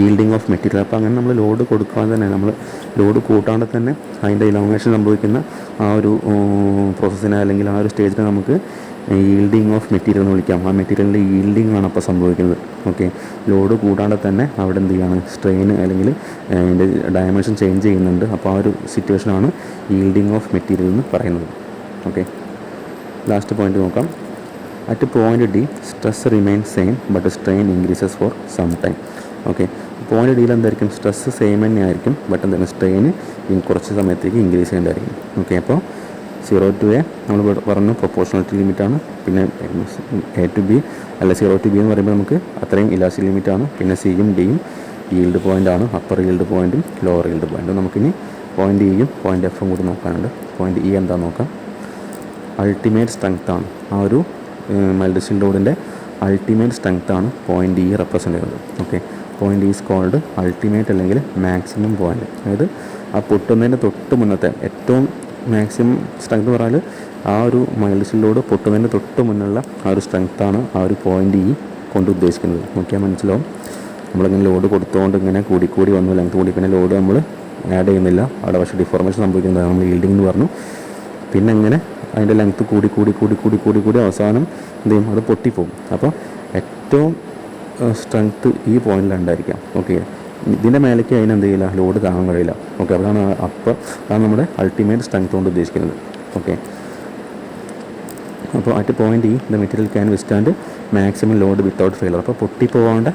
yielding of material. അപ്പോൾ അങ്ങനെ നമ്മൾ ലോഡ് കൊടുക്കാതെ തന്നെ നമ്മൾ ലോഡ് കൂട്ടാണ്ട് തന്നെ അതിന്റെ ഇലോങ്ങേഷൻ സംഭവിക്കുന്ന ആ ഒരു പ്രോസസ്സിനെ അല്ലെങ്കിൽ ആ ഒരു സ്റ്റേജിനെ നമുക്ക് ഈൽഡിങ് ഓഫ് മെറ്റീരിയൽ എന്ന് വിളിക്കാം. ആ മെറ്റീരിയലിന്റെ ഈൽഡിങ് ആണ് അപ്പോൾ സംഭവിക്കുന്നത്. ഓക്കെ ലോഡ് കൂടാണ്ട് തന്നെ അവിടെ എന്ത് ചെയ്യാണ്? സ്ട്രെയിൻ അല്ലെങ്കിൽ അതിന്റെ ഡയമെൻഷൻ ചേഞ്ച് ചെയ്യുന്നുണ്ട്. അപ്പോൾ ആ ഒരു സിറ്റുവേഷനാണ് ഈൽഡിങ് ഓഫ് മെറ്റീരിയൽ എന്ന് പറയുന്നത്. ഓക്കെ ലാസ്റ്റ് പോയിന്റ് നോക്കാം. At point D stress remain same but strain increases for some time okay point ഡിയിൽ എന്തായിരിക്കും? സ്ട്രെസ് സെയിം തന്നെ ആയിരിക്കും ബട്ട് എന്തായാലും സ്ട്രെയിൻ കുറച്ച് സമയത്തേക്ക് ഇൻക്രീസ് ചെയ്യേണ്ടതായിരിക്കും. ഓക്കെ അപ്പോൾ സീറോ ടു എ നമ്മൾ പറഞ്ഞു പ്രൊപ്പോർഷണാലിറ്റി ലിമിറ്റാണ് പിന്നെ എ ടു ബി അല്ല സീറോ ടു ബി എന്ന് പറയുമ്പോൾ നമുക്ക് അത്രയും ഇലാസ്റ്റിക് ലിമിറ്റാണ് പിന്നെ സിയും ഡിയും ഈൽഡ് പോയിന്റ് ആണ്. അപ്പർ ഈൽഡ് പോയിന്റും ലോവർ ഈൽഡ് പോയിന്റും നമുക്കിനി പോയിന്റ് ഇയും പോയിന്റ് എഫും കൂടി നോക്കാനുണ്ട്. പോയിന്റ് ഇ എന്താ നോക്കാം. അൾട്ടിമേറ്റ് സ്ട്രെങ്ത്താണ് ആ ഒരു മൾഡിസിൻ ലോഡിന്റെ അൾട്ടിമേറ്റ് സ്ട്രെങ്ത് ആണ് പോയിന്റ് ഇ റെപ്രസെന്റ് ചെയ്യുന്നത് okay point is called ultimate അല്ലെങ്കിൽ മാക്സിമം പോയിന്റ് അതായത് ആ പൊട്ടുന്നതിന്റെ തൊട്ട് മുന്നത്തെ ഏറ്റവും മാക്സിമം സ്ട്രെങ്ത് പറഞ്ഞാൽ ആ ഒരു മൈൽഡിസിൻ ലോഡ് പൊട്ടുന്നതിന്റെ തൊട്ട് മുന്നുള്ള ആ ഒരു സ്ട്രെങ്ത്താണ് ആ ഒരു പോയിന്റ് ഇ കൊണ്ട് ഉദ്ദേശിക്കുന്നത്. നോക്കിയാൽ മനസ്സിലാവും? നമ്മളിങ്ങനെ ലോഡ് കൊടുത്തുകൊണ്ട് ഇങ്ങനെ കൂടിക്കൂടി കൂടി വന്നു ലെങ്ത് കൂടി പിന്നെ ലോഡ് നമ്മൾ ആഡ് ചെയ്യുന്നില്ല. അവിടെ പക്ഷേ ഡിഫോർമേഷൻ സംഭവിക്കുന്നതാണ്. നമ്മൾ ഈൽഡിംഗ് എന്ന് പറഞ്ഞു. പിന്നെ ഇങ്ങനെ അതിന്റെ ലെങ്ത്ത് കൂടി കൂടി കൂടി കൂടി കൂടി കൂടി അവസാനം എന്ത് ചെയ്യും? അത് പൊട്ടിപ്പോകും. അപ്പോൾ ഏറ്റവും സ്ട്രെങ്ത്ത് ഈ പോയിന്റിലുണ്ടായിരിക്കാം ഓക്കെ ഇതിന്റെ മേലേക്ക് അതിന് എന്ത് ചെയ്യില്ല? ലോഡ് താങ്ങാൻ കഴിയില്ല. ഓക്കെ അതാണ് അപ്പോൾ അതാണ് നമ്മുടെ അൾട്ടിമേറ്റ് സ്ട്രെങ്ത് കൊണ്ട് ഉദ്ദേശിക്കുന്നത്. ഓക്കെ അപ്പോൾ at point E the material can withstand maximum load without failure അപ്പോൾ പൊട്ടിപ്പോകാണ്ട്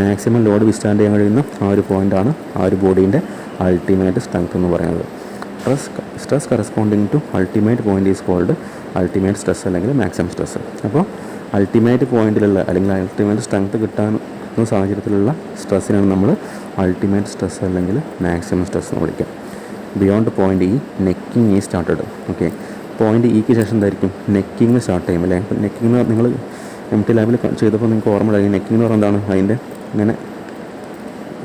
മാക്സിമം ലോഡ് വിസ്റ്റാൻഡ് ചെയ്യാൻ കഴിയുന്ന ആ ഒരു പോയിന്റാണ് ആ ഒരു ബോഡീന്റെ അൾട്ടിമേറ്റ് സ്ട്രെങ്ത് എന്ന് പറയുന്നത്. Stress stress corresponding to ultimate point is called ultimate stress അല്ലെങ്കിൽ മാക്സിമം സ്ട്രെസ് അപ്പോൾ അൾട്ടിമേറ്റ് പോയിന്റിലുള്ള അല്ലെങ്കിൽ അൾട്ടിമേറ്റ് സ്ട്രെങ്ത് കിട്ടാൻ സാഹചര്യത്തിലുള്ള സ്ട്രെസ്സിനാണ് നമ്മൾ അൾട്ടിമേറ്റ് സ്ട്രെസ് അല്ലെങ്കിൽ മാക്സിമം സ്ട്രെസ് എന്ന് വിളിക്കുക beyond point E necking is started okay point ഇക്ക് ശേഷം എന്തായിരിക്കും? നെക്കിങ് സ്റ്റാർട്ട് ചെയ്യും അല്ലേ? നെക്കിങ് നിങ്ങൾ എം ടി ലാബിൽ ചെയ്തപ്പോൾ നിങ്ങൾക്ക് ഓർമ്മ നെക്കിങ് എന്ന് പറഞ്ഞാൽ എന്താണ്? അതിന്റെ ഇങ്ങനെ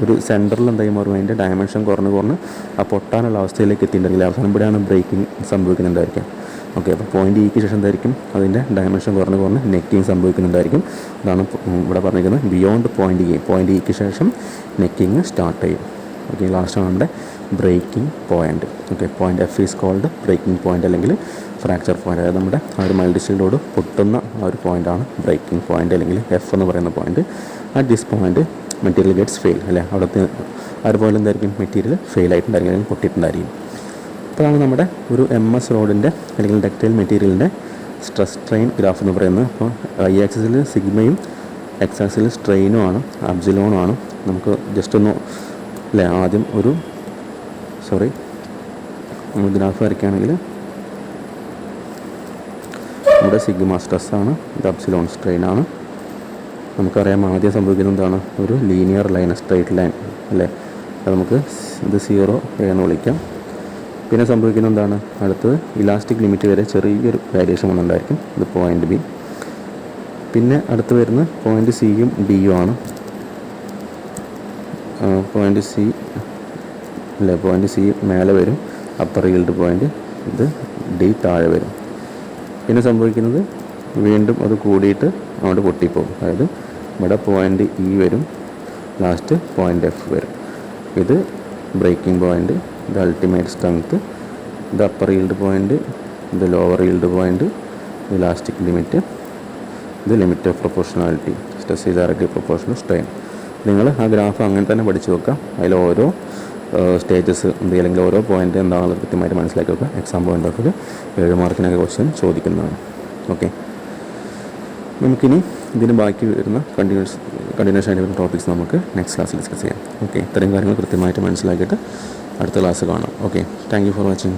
ഒരു സെന്ററിൽ എന്തായി മാറും? അതിന്റെ ഡയമെൻഷൻ കുറഞ്ഞ് കുറഞ്ഞ് ആ പൊട്ടാനുള്ള അവസ്ഥയിലേക്ക് എത്തിയിട്ടുണ്ടെങ്കിൽ അവസാനം ഇവിടെയാണ് ബ്രേക്കിംഗ് സംഭവിക്കുന്നുണ്ടായിരിക്കാം ഓക്കെ അപ്പോൾ പോയിന്റ് ഇക്ക് ശേഷം എന്തായിരിക്കും? അതിന്റെ ഡയമെൻഷൻ കുറഞ്ഞ് കുറഞ്ഞ് നെക്കിങ് സംഭവിക്കുന്നുണ്ടായിരിക്കും. അതാണ് ഇവിടെ പറഞ്ഞിരിക്കുന്നത് ബിയോണ്ട് പോയിന്റ് ഇ പോയിന്റ് ഇക്ക് ശേഷം നെക്കിങ് സ്റ്റാർട്ട് ചെയ്യും. ഓക്കെ ലാസ്റ്റാണ് നമ്മുടെ breaking point okay point F is called breaking point അല്ലെങ്കിൽ ഫ്രാക്ചർ പോയിന്റ് അതായത് നമ്മുടെ ആ ഒരു മൾട്ടിസ്റ്റീലോട് പൊട്ടുന്ന ആ ഒരു പോയിന്റാണ് ബ്രേക്കിംഗ് പോയിന്റ് അല്ലെങ്കിൽ എഫ് എന്ന് പറയുന്ന point at this point material gets fail അല്ലേ? അവിടുത്തെ പോയിന്റ് എന്തായിരിക്കും? മെറ്റീരിയൽ ഫെയിൽ ആയിട്ടുണ്ടായിരിക്കും അല്ലെങ്കിൽ പൊട്ടിയിട്ടുണ്ടായിരിക്കും. അപ്പോഴാണ് നമ്മുടെ ഒരു എം എസ് റോഡിന്റെ അല്ലെങ്കിൽ ഡക്റ്റൈൽ മെറ്റീരിയലിന്റെ സ്ട്രെസ് സ്ട്രെയിൻ ഗ്രാഫ് എന്ന് പറയുന്നത്. അപ്പോൾ ഐ ആക്സിസിൽ സിഗ്മയും എക്സ് ആക്സിൽ സ്ട്രെയിനും ആണ് അബ്സിലോണും ആണ്. നമുക്ക് ജസ്റ്റ് ഒന്ന് അല്ലേ ആദ്യം ഒരു സോറി നമ്മൾ ഗ്രാഫ് വരയ്ക്കുകയാണെങ്കിൽ നമ്മുടെ സിഗ്മ സ്ട്രെസ് ആണ് ഇത് അബ്സിലോൺ സ്ട്രെയിൻ ആണ്. നമുക്കറിയാം ആദ്യം സംഭവിക്കുന്നത് എന്താണ് ഒരു ലീനിയർ ലൈൻ സ്ട്രൈറ്റ് ലൈൻ അല്ലേ? അത് നമുക്ക് ഇത് സീറോ എന്ന് വിളിക്കാം. പിന്നെ സംഭവിക്കുന്നത് എന്താണ് അടുത്തത് ഇലാസ്റ്റിക് ലിമിറ്റ് വരെ ചെറിയൊരു വേരിയേഷൻ വന്നിട്ടുണ്ടായിരിക്കും. ഇത് പോയിന്റ് ബി പിന്നെ അടുത്ത് വരുന്ന പോയിന്റ് സിയും ഡിയും ആണ്. പോയിന്റ് സി അല്ലേ? പോയിന്റ് സി മേലെ വരും. അപ്പർ ഈൽഡ് പോയിന്റ് ഇത് ഡി താഴെ വരും. പിന്നെ സംഭവിക്കുന്നത് വീണ്ടും അത് കൂടിയിട്ട് അങ്ങോട്ട് പൊട്ടിപ്പോകും. അതായത് ഇവിടെ പോയിന്റ് ഇ വരും ലാസ്റ്റ് പോയിന്റ് എഫ് വരും. ഇത് ബ്രേക്കിംഗ് പോയിന്റ് ഇത് അൾട്ടിമേറ്റ് സ്ട്രെങ്ത്ത് ഇത് അപ്പർ ഈൽഡ് പോയിന്റ് ഇത് ലോവർ ഈൽഡ് പോയിന്റ് ഇത് ലാസ്റ്റിക് ലിമിറ്റ് ഇത് ലിമിറ്റ് ഓഫ് പ്രൊപ്പോർഷണാലിറ്റി സ്ട്രെസ് ഇതാറിറ്റി പ്രൊപ്പോർഷണൽ സ്ട്രെയിൻ നിങ്ങൾ ആ ഗ്രാഫ് അങ്ങനെ തന്നെ പഠിച്ചു വെക്കാം അതിൽ ഓരോ സ്റ്റേജസ് എന്ത് അല്ലെങ്കിൽ ഓരോ പോയിന്റ് എന്താണെന്നുള്ളത് കൃത്യമായിട്ട് മനസ്സിലാക്കി വെക്കുക. എക്സാം പോയിന്റ് ഓഫ് ഏഴ് മാർക്കിനൊക്കെ ക്വസ്റ്റ്യൻ ചോദിക്കുന്നതാണ്. ഓക്കെ നമുക്കിനി ഇതിന് ബാക്കി വരുന്ന കണ്ടിന്യൂസ് കണ്ടിന്യൂസ് ആയിട്ട് വരുന്ന ടോപ്പിക്സ് നമുക്ക് നെക്സ്റ്റ് ക്ലാസ്സിൽ ഡിസ്കസ് ചെയ്യാം. ഓക്കെ ഇത്രയും കാര്യങ്ങൾ കൃത്യമായിട്ട് മനസ്സിലാക്കിയിട്ട് അടുത്ത ക്ലാസ് കാണാം. Okay thank for watching